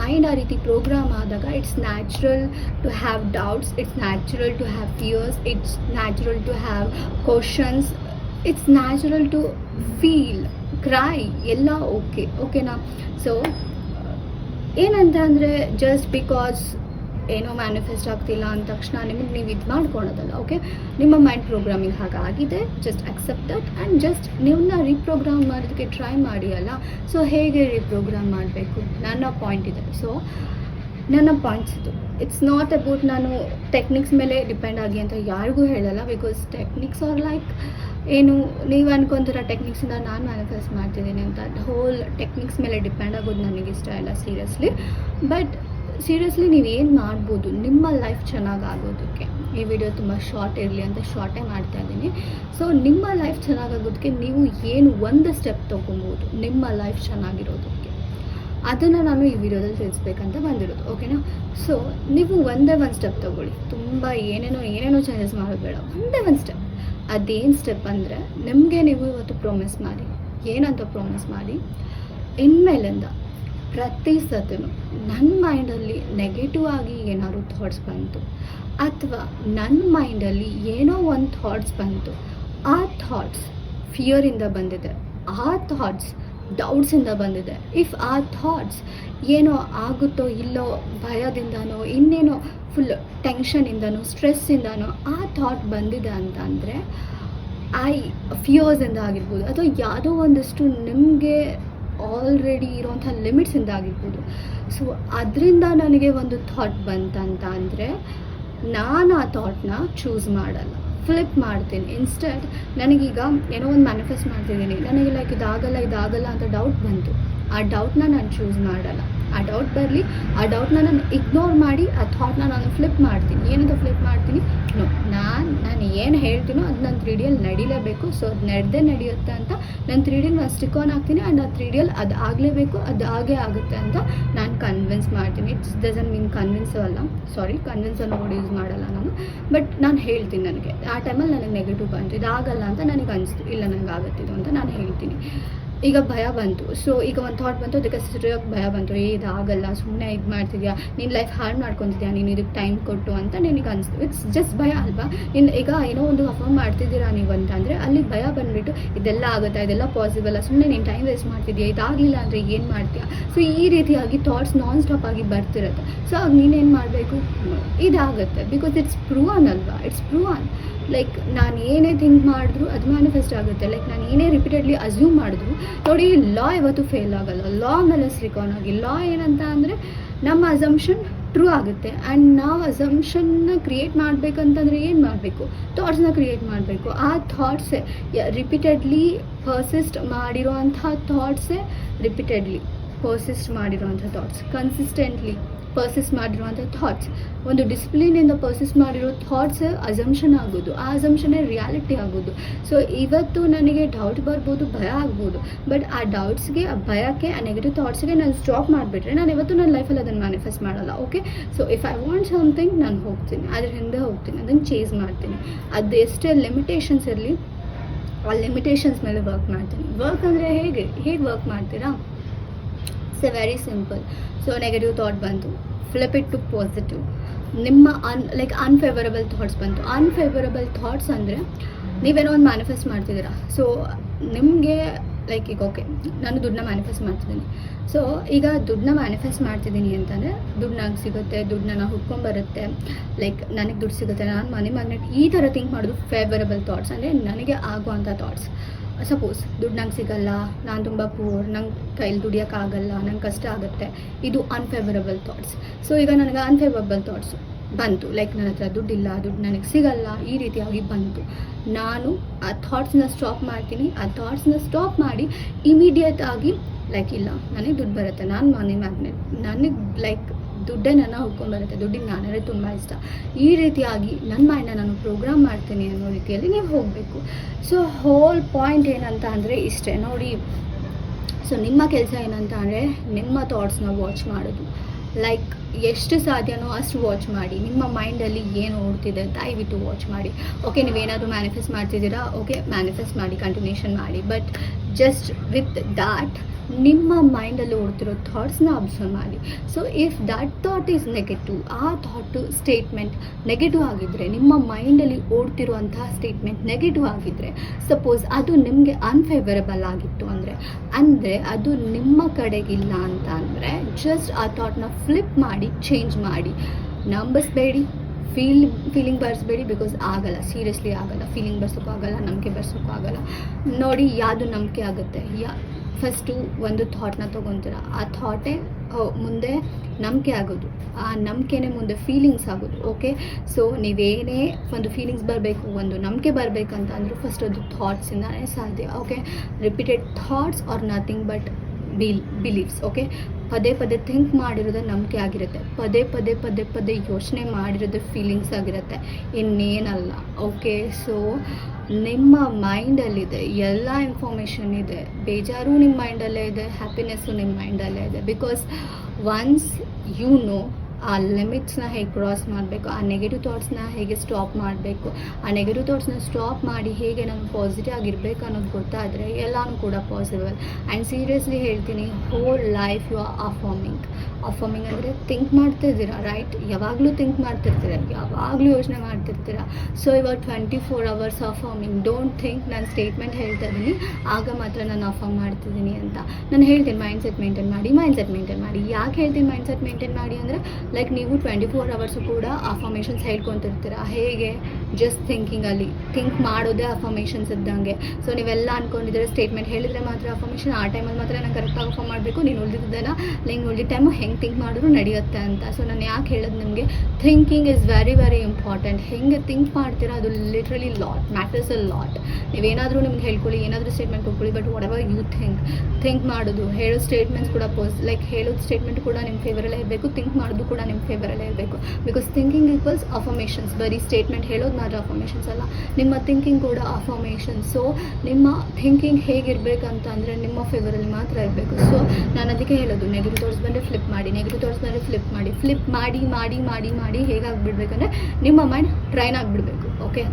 ಮೈಂಡ್ ಆ ರೀತಿ ಪ್ರೋಗ್ರಾಮ್ ಆದಾಗ it's natural to have doubts it's natural to have fears it's natural to have questions it's natural to feel cry ಎಲ್ಲ ಓಕೆ ಓಕೆನಾ ಸೊ ಏನಂತ ಅಂದರೆ ಜಸ್ಟ್ ಬಿಕಾಸ್ ಏನೋ ಮ್ಯಾನಿಫೆಸ್ಟ್ ಆಗ್ತಿಲ್ಲ ಅಂದ ತಕ್ಷಣ ನಿಮಗೆ ನೀವು ಇದು ಮಾಡ್ಕೊಳೋದಲ್ಲ ಓಕೆ ನಿಮ್ಮ mind programming ಹಾಗಾಗಿದೆ just accept that and just ನಿಮ್ಮನ್ನ ರೀಪ್ರೋಗ್ರಾಮ್ ಮಾಡೋದಕ್ಕೆ ಟ್ರೈ ಮಾಡಿ ಅಲ್ಲ? ಸೊ ಹೇಗೆ ರೀಪ್ರೋಗ್ರಾಮ್ ಮಾಡಬೇಕು? ನನ್ನ ಪಾಯಿಂಟ್ ಇದೆ. ಸೊ ನನ್ನ ಪಾಯಿಂಟ್ಸ್ ಇದು. ಇಟ್ಸ್ ನಾಟ್ ಅಬೌಟ್ ನಾನು ಟೆಕ್ನಿಕ್ಸ್ ಮೇಲೆ ಡಿಪೆಂಡ್ ಆಗಿ ಅಂತ ಯಾರಿಗೂ ಹೇಳಲ್ಲ ಬಿಕಾಸ್ ಟೆಕ್ನಿಕ್ಸ್ ಆರ್ ಲೈಕ್ ಏನು, ನೀವು ಅನ್ಕೊಂತೀರ ಟೆಕ್ನಿಕ್ಸಿಂದ ನಾನು ಮ್ಯಾನಿಫೆಸ್ಟ್ ಮಾಡ್ತಿದ್ದೀನಿ ಅಂತ. ಹೋಲ್ ಟೆಕ್ನಿಕ್ಸ್ ಮೇಲೆ ಡಿಪೆಂಡ್ ಆಗೋದು ನನಗೆ ಇಷ್ಟ ಇಲ್ಲ ಸೀರಿಯಸ್ಲಿ ಬಟ್ ಸೀರಿಯಸ್ಲಿ ನೀವು ಏನು ಮಾಡ್ಬೋದು? ನಿಮ್ಮ ಲೈಫ್ ಚೆನ್ನಾಗಿ ಆಗೋದಕ್ಕೆ ಈ ವಿಡಿಯೋ ತುಂಬ ಶಾರ್ಟ್ ಇರಲಿ ಅಂತ ಶಾರ್ಟೇ ಮಾಡ್ತಾ ಇದ್ದೀನಿ. ಸೊ ನಿಮ್ಮ ಲೈಫ್ ಚೆನ್ನಾಗಾಗೋದಕ್ಕೆ ನೀವು ಏನು ಒಂದು ಸ್ಟೆಪ್ ತೊಗೊಬೋದು? ನಿಮ್ಮ ಲೈಫ್ ಚೆನ್ನಾಗಿರೋದಕ್ಕೆ. ಅದನ್ನು ನಾನು ಈ ವಿಡಿಯೋದಲ್ಲಿ ತಿಳಿಸ್ಬೇಕಂತ ಬಂದಿರೋದು. ಓಕೆನಾ ಸೊ ನೀವು ಒಂದೇ ಒಂದು ಸ್ಟೆಪ್ ತೊಗೊಳ್ಳಿ. ತುಂಬ ಏನೇನೋ ಏನೇನೋ ಚೇಂಜಸ್ ಮಾಡೋದು ಬೇಡ ಒಂದೇ ಒಂದು ಸ್ಟೆಪ್ ಅದೇನು ಸ್ಟೆಪ್ ಅಂದರೆ, ನಿಮಗೆ ನೀವು ಇವತ್ತು ಪ್ರಾಮಿಸ್ ಮಾಡಿ. ಏನಂತ ಪ್ರಾಮಿಸ್ ಮಾಡಿ? ಇನ್ಮೇಲಿಂದ ಪ್ರತಿ ಸತಿನೂ ನನ್ನ ಮೈಂಡಲ್ಲಿ ನೆಗೆಟಿವ್ ಆಗಿ ಏನಾದ್ರು ಥಾಟ್ಸ್ ಬಂತು ಅಥವಾ ನನ್ನ ಮೈಂಡಲ್ಲಿ ಏನೋ ಒಂದು ಥಾಟ್ಸ್ ಬಂತು, ಆ ಥಾಟ್ಸ್ ಫಿಯರಿಂದ ಬಂದಿದೆ, ಆ ಥಾಟ್ಸ್ ಡೌಟ್ಸಿಂದ ಬಂದಿದೆ. ಇಫ್ ಆ ಥಾಟ್ಸ್ ಏನೋ ಆಗುತ್ತೋ ಇಲ್ಲೋ ಭಯದಿಂದನೋ, ಇನ್ನೇನೋ ಫುಲ್ ಟೆನ್ಷನಿಂದನೋ ಸ್ಟ್ರೆಸ್ಸಿಂದನೋ ಆ ಥಾಟ್ ಬಂದಿದೆ ಅಂತ ಅಂದರೆ ಐ ಫಿಯರ್ಸಿಂದ ಆಗಿರ್ಬೋದು, ಅಥವಾ ಯಾವುದೋ ಒಂದಷ್ಟು ನಿಮಗೆ ಆಲ್ರೆಡಿ ಇರೋಂಥ ಲಿಮಿಟ್ಸಿಂದ ಆಗಿರ್ಬೋದು ಸೊ ಅದರಿಂದ ನನಗೆ ಒಂದು ಥಾಟ್ ಬಂತಂತ ಅಂದರೆ, ನಾನು ಆ ಥಾಟ್ನ ಚೂಸ್ ಮಾಡಲ್ಲ. ಫ್ಲಿಪ್ ಮಾಡ್ತೀನಿ. ಇನ್ಸ್ಟೆಡ್ ನನಗೀಗ ಏನೋ ಒಂದು ಮ್ಯಾನಿಫೆಸ್ಟ್ ಮಾಡ್ತಿದ್ದೀನಿ. ನನಗೆ ಲೈಕ್ ಇದಾಗಲ್ಲ ಇದಾಗಲ್ಲ ಅಂತ ಡೌಟ್ ಬಂತು. ಆ ಡೌಟ್ನ ನಾನು ಚೂಸ್ ಮಾಡಲ್ಲ. ಆ ಡೌಟ್ ಬರಲಿ, ಆ ಡೌಟ್ನ ನಾನು ಇಗ್ನೋರ್ ಮಾಡಿ, ಆ ಥಾಟ್ನ ನಾನು ಫ್ಲಿಪ್ ಮಾಡ್ತೀನಿ. ಏನಂತ ಫ್ಲಿಪ್ ಮಾಡ್ತೀನಿ? ನೋ ನಾನು ನಾನು ಏನು ಹೇಳ್ತೀನೋ ಅದು ನನ್ನ ತ್ರೀ ಡಿಯಲ್ಲಿ ನಡಿಲೇಬೇಕು. ಸೊ ಅದು ನಡೆದೇ ನಡೆಯುತ್ತೆ ಅಂತ ನಾನು ತ್ರೀ ಡಿಯಲ್ಲಿ ನಾನು ಸ್ಟಿಕ್ ಆನ್ ಆಗ್ತೀನಿ ಆ್ಯಂಡ್ ಆ ತ್ರೀ ಡಿಯಲ್ಲಿ ಅದು ಆಗಲೇಬೇಕು, ಅದು ಹಾಗೇ ಆಗುತ್ತೆ ಅಂತ ನಾನು ಕನ್ವಿನ್ಸ್ ಮಾಡ್ತೀನಿ. ಇಟ್ಸ್ ಡಸನ್ ಮೀನ್ ಕನ್ವಿನ್ಸ್ ಅಲ್ಲ. ಸಾರಿ ಕನ್ವಿನ್ಸ್ ಅನ್ನೋ ನೋಡಿ ಯೂಸ್ ಮಾಡಲ್ಲ ನಾನು. ಬಟ್ ನಾನು ಹೇಳ್ತೀನಿ ನನಗೆ. ಆ ಟೈಮಲ್ಲಿ ನನಗೆ ನೆಗೆಟಿವ್ ಬಂತು. ಇದಾಗಲ್ಲ ಅಂತ ನನಗೆ ಅನಿಸ್ತು. ಇಲ್ಲ ನನಗೆ ಆಗುತ್ತಿದ್ದು ಅಂತ ನಾನು ಹೇಳ್ತೀನಿ. ಈಗ ಭಯ ಬಂತು. ಸೊ ಈಗ ಒಂದು ಥಾಟ್ ಬಂತು, ಅದಕ್ಕೆ ಸರಿಯಾಗಿ ಭಯ ಬಂತು. ಏ, ಇದಾಗಲ್ಲ ಸುಮ್ಮನೆ ಇದು ಮಾಡ್ತಿದ್ಯಾ? ನಿನ್ನ ಲೈಫ್ ಹಾಳು ಮಾಡ್ಕೊತಿದ್ಯಾ? ನೀನು ಇದಕ್ಕೆ ಟೈಮ್ ಕೊಟ್ಟು ಅಂತ ನಿನಗೆ ಅನಿಸ್ತು. ಇಟ್ಸ್ ಜಸ್ಟ್ ಭಯ ಅಲ್ವಾ? ನೀನು ಈಗ ಏನೋ ಒಂದು ಅಫರ್ಮ್ ಮಾಡ್ತಿದ್ದೀರಾ ನೀವು ಅಂತ ಅಂದರೆ, ಅಲ್ಲಿ ಭಯ ಬಂದುಬಿಟ್ಟು ಇದೆಲ್ಲ ಆಗುತ್ತಾ? ಇದೆಲ್ಲ ಪಾಸಿಬಲ್ ಸುಮ್ಮನೆ ನೀನು ಟೈಮ್ ವೇಸ್ಟ್ ಮಾಡ್ತಿದ್ಯಾ? ಇದಾಗಲಿಲ್ಲ ಅಂದರೆ ಏನು ಮಾಡ್ತೀಯಾ? ಸೊ ಈ ರೀತಿಯಾಗಿ ಥಾಟ್ಸ್ ನಾನ್ ಸ್ಟಾಪ್ ಆಗಿ ಬರ್ತಿರುತ್ತೆ. ಸೊ ಆಗ ನೀನೇನು ಮಾಡಬೇಕು? ಇದಾಗುತ್ತೆ. ಬಿಕಾಸ್ ಇಟ್ಸ್ ಪ್ರೂವನ್ ಅಲ್ವಾ? ಇಟ್ಸ್ ಪ್ರೂವನ್ ಲೈಕ್ ನಾನು ಏನೇ ಥಿಂಕ್ ಮಾಡಿದ್ರು ಅದು ಮ್ಯಾನಿಫೆಸ್ಟ್ ಆಗುತ್ತೆ. ಲೈಕ್ ನಾನು ಏನೇ ರಿಪೀಟೆಡ್ಲಿ ಅಸ್ಯೂಮ್ ಮಾಡಿದ್ರು, ನೋಡಿ ಲಾ ಇವತ್ತು ಫೇಲ್ ಆಗಲ್ಲ. ಲಾ ಮೇಲೆ ಸ್ಟ್ರಿಕಾನ್ ಆಗಿ ಲಾ ಏನಂತ ಅಂದರೆ ನಮ್ಮ ಅಸಂಪ್ಷನ್ ಟ್ರೂ ಆಗುತ್ತೆ. ಆ್ಯಂಡ್ ನಾವು ಅಸಂಪ್ಷನ್ನ ಕ್ರಿಯೇಟ್ ಮಾಡಬೇಕಂತಂದ್ರೆ ಏನು ಮಾಡಬೇಕು? ಥಾಟ್ಸ್ನ ಕ್ರಿಯೇಟ್ ಮಾಡಬೇಕು. ಆ ಥಾಟ್ಸೇ ರಿಪೀಟೆಡ್ಲಿ ಪರ್ಸಿಸ್ಟ್ ಮಾಡಿರೋ ಅಂಥ ಥಾಟ್ಸೇ ರಿಪೀಟೆಡ್ಲಿ ಪರ್ಸಿಸ್ಟ್ ಮಾಡಿರೋಂಥ ಥಾಟ್ಸ್ ಕನ್ಸಿಸ್ಟೆಂಟ್ಲಿ ಪರ್ಸಿಸ್ಟ್ ಮಾಡಿರುವಂಥ ಥಾಟ್ಸ್ ಒಂದು ಡಿಸಿಪ್ಲಿನಿಂದ ಪರ್ಸಿಸ್ ಮಾಡಿರೋ ಥಾಟ್ಸ್ ಅಸಂಪ್ಷನ್ ಆಗೋದು. ಆ ಅಸಂಪ್ಷನ್ನೇ ರಿಯಾಲಿಟಿ ಆಗೋದು. ಸೊ ಇವತ್ತು ನನಗೆ ಡೌಟ್ ಬರ್ಬೋದು, ಭಯ ಆಗ್ಬೋದು. ಬಟ್ ಆ ಡೌಟ್ಸ್ಗೆ ಆ ಭಯಕ್ಕೆ, ಆ ನೆಗೆಟಿವ್ ಥಾಟ್ಸ್ಗೆ ನಾನು ಸ್ಟಾಪ್ ಮಾಡಿಬಿಟ್ರೆ ನಾನು ಇವತ್ತು ನನ್ನ ಲೈಫಲ್ಲಿ ಅದನ್ನು ಮ್ಯಾನಿಫೆಸ್ಟ್ ಮಾಡಲ್ಲ okay so if I want something ನಾನು ಹೋಗ್ತೀನಿ. ಅದ್ರ ಹಿಂದೆ ಹೋಗ್ತೀನಿ. ಅದನ್ನು ಚೇಸ್ ಮಾಡ್ತೀನಿ. ಅದು ಎಷ್ಟೇ ಲಿಮಿಟೇಷನ್ಸ್ ಇರಲಿ, ಆ ಲಿಮಿಟೇಷನ್ಸ್ ಮೇಲೆ ವರ್ಕ್ ಮಾಡ್ತೀನಿ. ವರ್ಕ್ ಅಂದರೆ ಹೇಗೆ? ಹೇಗೆ ವರ್ಕ್ ಮಾಡ್ತೀರಾ? It's a very simple so negative thought ಬಂತು. ಫ್ಲಿಪ್ ಇಟ್ ಟು ಪಾಸಿಟಿವ್ ನಿಮ್ಮ ಅನ್ ಲೈಕ್ ಅನ್ಫೇವರಬಲ್ ಥಾಟ್ಸ್ ಬಂತು. ಅನ್ಫೇವರಬಲ್ ಥಾಟ್ಸ್ ಅಂದರೆ ನೀವೇನೋ ಒಂದು ಮ್ಯಾನಿಫೆಸ್ಟ್ ಮಾಡ್ತಿದ್ದೀರಾ. ಸೊ ನಿಮಗೆ ಲೈಕ್ ಈಗ ಓಕೆ ನಾನು ದುಡ್ಡನ್ನ ಮ್ಯಾನಿಫೆಸ್ಟ್ ಮಾಡ್ತಿದ್ದೀನಿ. ಸೊ ಈಗ ದುಡ್ಡನ್ನ ಮ್ಯಾನಿಫೆಸ್ಟ್ ಮಾಡ್ತಿದ್ದೀನಿ ಅಂತಂದರೆ ದುಡ್ಡು ನಂಗೆ ಸಿಗುತ್ತೆ ದುಡ್ಡು ನಾನು ಹುಡ್ಕೊಂಬರುತ್ತೆ ಲೈಕ್ ನನಗೆ ದುಡ್ಡು ಸಿಗುತ್ತೆ, ನಾನು ಮನಿ ಮ್ಯಾಗ್ನೆಟ್ ಈ ಥರ ಥಿಂಕ್ ಮಾಡೋದು ಫೇವರಬಲ್ ಥಾಟ್ಸ್ ಅಂದರೆ ನನಗೆ ಆಗುವಂಥ ಥಾಟ್ಸ್ ಸಪೋಸ್ ದುಡ್ಡು ನಂಗೆ ಸಿಗಲ್ಲ, ನಾನು ತುಂಬ ಪೂರ್ ನಂಗೆ ಕೈಲಿ ದುಡಿಯೋಕ್ಕಾಗಲ್ಲ ನಂಗೆ ಕಷ್ಟ ಆಗುತ್ತೆ. ಇದು ಅನ್ಫೇವರಬಲ್ ಥಾಟ್ಸ್ ಸೊ ಈಗ ನನಗೆ ಅನ್ಫೇವರಬಲ್ ಥಾಟ್ಸ್ ಬಂತು. ಲೈಕ್ ನನ್ನ ಹತ್ರ ದುಡ್ಡಿಲ್ಲ, ದುಡ್ಡು ನನಗೆ ಸಿಗಲ್ಲ, ಈ ರೀತಿಯಾಗಿ ಬಂತು. ನಾನು ಆ ಥಾಟ್ಸ್ನ ಸ್ಟಾಪ್ ಮಾಡ್ತೀನಿ. ಆ ಥಾಟ್ಸ್ನ ಸ್ಟಾಪ್ ಮಾಡಿ ಇಮಿಡಿಯೇಟ್ ಆಗಿ ಲೈಕ್ ಇಲ್ಲ, ನನಗೆ ದುಡ್ಡು ಬರುತ್ತೆ. ನಾನು ಮನಿ ಮ್ಯಾಗ್ನೆಟ್ ನನಗೆ ಲೈಕ್ ದುಡ್ಡೇ ನನ್ನ ಹುಡ್ಕೊಂಡ್ಬರುತ್ತೆ ದುಡ್ಡಿಗೆ ನಾನೇ ತುಂಬ ಇಷ್ಟ. ಈ ರೀತಿಯಾಗಿ ನನ್ನ ಮೈಂಡ್ನ ನಾನು ಪ್ರೋಗ್ರಾಮ್ ಮಾಡ್ತೀನಿ ಅನ್ನೋ ರೀತಿಯಲ್ಲಿ ನೀವು ಹೋಗಬೇಕು. ಸೊ ಹೋಲ್ ಪಾಯಿಂಟ್ ಏನಂತ ಅಂದರೆ ಇಷ್ಟೇ. ನೋಡಿ ಸೊ ನಿಮ್ಮ ಕೆಲಸ ಏನಂತ ಅಂದರೆ ನಿಮ್ಮ ಥಾಟ್ಸ್ನ ವಾಚ್ ಮಾಡೋದು. ಲೈಕ್ ಎಷ್ಟು ಸಾಧ್ಯನೋ ಅಷ್ಟು ವಾಚ್ ಮಾಡಿ. ನಿಮ್ಮ ಮೈಂಡಲ್ಲಿ ಏನು ಓಡ್ತಿದೆ ದಯವಿಟ್ಟು ವಾಚ್ ಮಾಡಿ. ಓಕೆ ನೀವೇನಾದರೂ ಮ್ಯಾನಿಫೆಸ್ಟ್ ಮಾಡ್ತಿದ್ದೀರಾ? ಓಕೆ ಮ್ಯಾನಿಫೆಸ್ಟ್ ಮಾಡಿ ಕಂಟಿನ್ಯೂಷನ್ ಮಾಡಿ. ಬಟ್ ಜಸ್ಟ್ ವಿತ್ ದ್ಯಾಟ್ ನಿಮ್ಮ ಮೈಂಡಲ್ಲಿ ಓಡ್ತಿರೋ ಥಾಟ್ಸ್ನ ಅಬ್ಸರ್ವ್ ಮಾಡಿ. So if that thought is negative ಆ ಥಾಟು ಸ್ಟೇಟ್ಮೆಂಟ್ ನೆಗೆಟಿವ್ ಆಗಿದ್ದರೆ ನಿಮ್ಮ ಮೈಂಡಲ್ಲಿ ಓಡ್ತಿರುವಂತಹ ಸ್ಟೇಟ್ಮೆಂಟ್ ನೆಗೆಟಿವ್ ಆಗಿದ್ದರೆ ಸಪೋಸ್ ಅದು ನಿಮಗೆ ಅನ್ಫೇವರೇಬಲ್ ಆಗಿತ್ತು ಅಂದರೆ ಅಂದರೆ ಅದು ನಿಮ್ಮ ಕಡೆಗಿಲ್ಲ ಅಂತ ಅಂದರೆ ಜಸ್ಟ್ ಆ ಥಾಟ್ನ ಫ್ಲಿಪ್ ಮಾಡಿ ಚೇಂಜ್ ಮಾಡಿ. ನಂಬಿಸ್ಬೇಡಿ ಫೀಲ್ ಫೀಲಿಂಗ್ ಬರ್ಸ್ಬೇಡಿ ಬಿಕಾಸ್ ಆಗಲ್ಲ ಸೀರಿಯಸ್ಲಿ ಆಗಲ್ಲ. ಫೀಲಿಂಗ್ ಬರ್ಸೋಕ್ಕೂ ಆಗಲ್ಲ, ನಂಬಿಕೆ ಬರ್ಸೋಕ್ಕೂ ಆಗಲ್ಲ. ನೋಡಿ ಯಾವುದು ನಂಬಿಕೆ ಆಗುತ್ತೆ. ಯಾ ಫಸ್ಟು ಒಂದು ಥಾಟ್ನ ತೊಗೊತೀರ? ಆ ಥಾಟೇ ಮುಂದೆ ನಂಬಿಕೆ ಆಗೋದು. ಆ ನಂಬಿಕೆನೇ ಮುಂದೆ ಫೀಲಿಂಗ್ಸ್ ಆಗೋದು ಓಕೆ ಸೊ ನೀವೇನೇ ಒಂದು ಫೀಲಿಂಗ್ಸ್ ಬರಬೇಕು, ಒಂದು ನಂಬಿಕೆ ಬರಬೇಕಂತ ಅಂದರೂ ಫಸ್ಟ್ ಅದು ಥಾಟ್ಸಿಂದನೇ ಸಾಧ್ಯ okay repeated thoughts are nothing but bill beliefs okay ಪದೇ ಪದೇ ಥಿಂಕ್ ಮಾಡಿರೋದು ನಂಬಿಕೆ ಆಗಿರುತ್ತೆ. ಪದೇ ಪದೇ ಪದೇ ಪದೇ ಯೋಚನೆ ಮಾಡಿರೋದು ಫೀಲಿಂಗ್ಸ್ ಆಗಿರುತ್ತೆ. ಇನ್ನೇನಲ್ಲ. ಓಕೆ ಸೊ ನಿಮ್ಮ ಮೈಂಡಲ್ಲಿದೆ ಎಲ್ಲ ಇನ್ಫಾರ್ಮೇಷನ್ ಇದೆ. ಬೇಜಾರು ನಿಮ್ಮ ಮೈಂಡಲ್ಲೇ ಇದೆ. ಹ್ಯಾಪಿನೆಸ್ಸು ನಿಮ್ಮ ಮೈಂಡಲ್ಲೇ ಇದೆ. ಬಿಕಾಸ್ ಒನ್ಸ್ ಯು ನೋ ಆ ಲಿಮಿಟ್ಸ್ನ ಹೇಗೆ ಕ್ರಾಸ್ ಮಾಡಬೇಕು, ಆ ನೆಗೆಟಿವ್ ಥಾಟ್ಸ್ನ ಹೇಗೆ ಸ್ಟಾಪ್ ಮಾಡಬೇಕು, ಆ ನೆಗೆಟಿವ್ ಥಾಟ್ಸ್ನ ಸ್ಟಾಪ್ ಮಾಡಿ ಹೇಗೆ ನಾನು ಪಾಸಿಟಿವ್ ಆಗಿರಬೇಕು ಅನ್ನೋದು ಗೊತ್ತಾದರೆ ಎಲ್ಲನೂ ಕೂಡ ಪಾಸಿಬಲ್ ಆ್ಯಂಡ್ ಸೀರಿಯಸ್ಲಿ ಹೇಳ್ತೀನಿ whole life you are affirming affirming ಅಂದರೆ ಥಿಂಕ್ ಮಾಡ್ತಿರ್ತೀರಾ ರೈಟ್ ಯಾವಾಗಲೂ ಥಿಂಕ್ ಮಾಡ್ತಿರ್ತೀರ, ಯಾವಾಗಲೂ ಯೋಚನೆ ಮಾಡ್ತಿರ್ತೀರ. ಸೊ ಇವಾಗ twenty four hours affirming don't think ನಾನು ಸ್ಟೇಟ್ಮೆಂಟ್ ಹೇಳ್ತಾ ಇದ್ದೀನಿ, ಆಗ ಮಾತ್ರ ನಾನು ಅಫಾರ್ಮ್ ಮಾಡ್ತಿದ್ದೀನಿ ಅಂತ. ನಾನು ಹೇಳ್ತೀನಿ ಮೈಂಡ್ ಸೆಟ್ ಮೇಂಟೈನ್ ಮಾಡಿ ಮೈಂಡ್ ಸೆಟ್ ಮೇಂಟೈನ್ ಮಾಡಿ. ಯಾಕೆ ಹೇಳ್ತೀನಿ ಮೈಂಡ್ ಸೆಟ್ ಮೇಂಟೈನ್ ಮಾಡಿ ಅಂದರೆ ಲೈಕ್ ನೀವು ಟ್ವೆಂಟಿ ಫೋರ್ ಅವರ್ಸು ಕೂಡ ಅಫಾರ್ಮೇಷನ್ಸ್ ಹೇಳ್ಕೊತಿರ್ತೀರ? ಹೇಗೆ? ಜಸ್ಟ್ ಥಿಂಕಿಂಗಲ್ಲಿ ಥಿಂಕ್ ಮಾಡೋದೇ ಅಫಾರ್ಮೇಷನ್ಸ್ ಇದ್ದಂಗೆ. ಸೊ ನೀವೆಲ್ಲ ಅನ್ಕೊಂಡಿದ್ರೆ ಸ್ಟೇಟ್ಮೆಂಟ್ ಹೇಳಿದರೆ ಮಾತ್ರ ಅಫಾರ್ಮೇಷನ್ ಆ ಟೈಮಲ್ಲಿ ಮಾತ್ರ ನಾನು ಕರೆಕ್ಟಾಗಿ ಅಫಾರ್ಮ್ ಮಾಡಬೇಕು. ನೀನು ಉಳಿದಿದ್ದೆಲ್ಲ ಲೈಕ್ ಉಳಿದ ಟೈಮು ಹೆಂಗೆ ಥಿಂಕ್ ಮಾಡಿದ್ರು ನಡೆಯುತ್ತೆ ಅಂತ. ಸೊ ನಾನು ಯಾಕೆ ಹೇಳೋದು ನಿಮಗೆ thinking is very very important ಹೆಂಗೆ ಥಿಂಕ್ ಮಾಡ್ತೀರಾ? ಅದು literally lot matters a lot ನೀವೇನಾದರೂ ನಿಮ್ಗೆ ಹೇಳ್ಕೊಳ್ಳಿ, ಏನಾದರೂ statement ಕೊಡ್ಕೊಳ್ಳಿ but whatever you think think ಮಾಡೋದು. ಹೇಳೋ ಸ್ಟೇಟ್ಮೆಂಟ್ಸ್ ಕೂಡ ಪೋಸ್ ಲೈಕ್ ಹೇಳೋದು ಸ್ಟೇಟ್ಮೆಂಟ್ ಕೂಡ ನಿಮ್ಮ ಫೇವರಲ್ಲೇ ಇರಬೇಕು. ಥಿಂಕ್ ಮಾಡೋದು ಕೂಡ ನಿಮ್ಮ ಫೇವರಲ್ಲೇ ಇರಬೇಕು. ಬಿಕಾಸ್ ಥಿಂಕಿಂಗ್ ಈಕ್ವಲ್ಸ್ ಅಫರ್ಮೇಷನ್ಸ್ ಬರೀ ಸ್ಟೇಟ್ಮೆಂಟ್ ಹೇಳೋದು ಮಾತ್ರ ಅಫರ್ಮೇಷನ್ಸ್ ಅಲ್ಲ. ನಿಮ್ಮ ಥಿಂಕಿಂಗ್ ಕೂಡ ಅಫರ್ಮೇಷನ್ ಸೊ ನಿಮ್ಮ ಥಿಂಕಿಂಗ್ ಹೇಗಿರಬೇಕಂತ ಅಂದರೆ ನಿಮ್ಮ ಫೇವರಲ್ಲಿ ಮಾತ್ರ ಇರಬೇಕು. ಸೊ ನಾನು ಅದಕ್ಕೆ ಹೇಳೋದು. ನೆಗೆಟಿವ್ ಥಾಟ್ಸ್ ಬಂದರೆ ಫ್ಲಿಪ್ ಮಾಡಿ. ನೆಗೆಟಿವ್ ಥಾಟ್ಸ್ ಬಂದರೆ ಫ್ಲಿಪ್ ಮಾಡಿ. ಫ್ಲಿಪ್ ಮಾಡಿ ಮಾಡಿ ಮಾಡಿ ಮಾಡಿ ಹೇಗಾಗ್ಬಿಡ್ಬೇಕಂದ್ರೆ ನಿಮ್ಮ ಮೈಂಡ್ ಟ್ರೈನ್ ಆಗಿಬಿಡ್ಬೇಕು. ಓಕೆ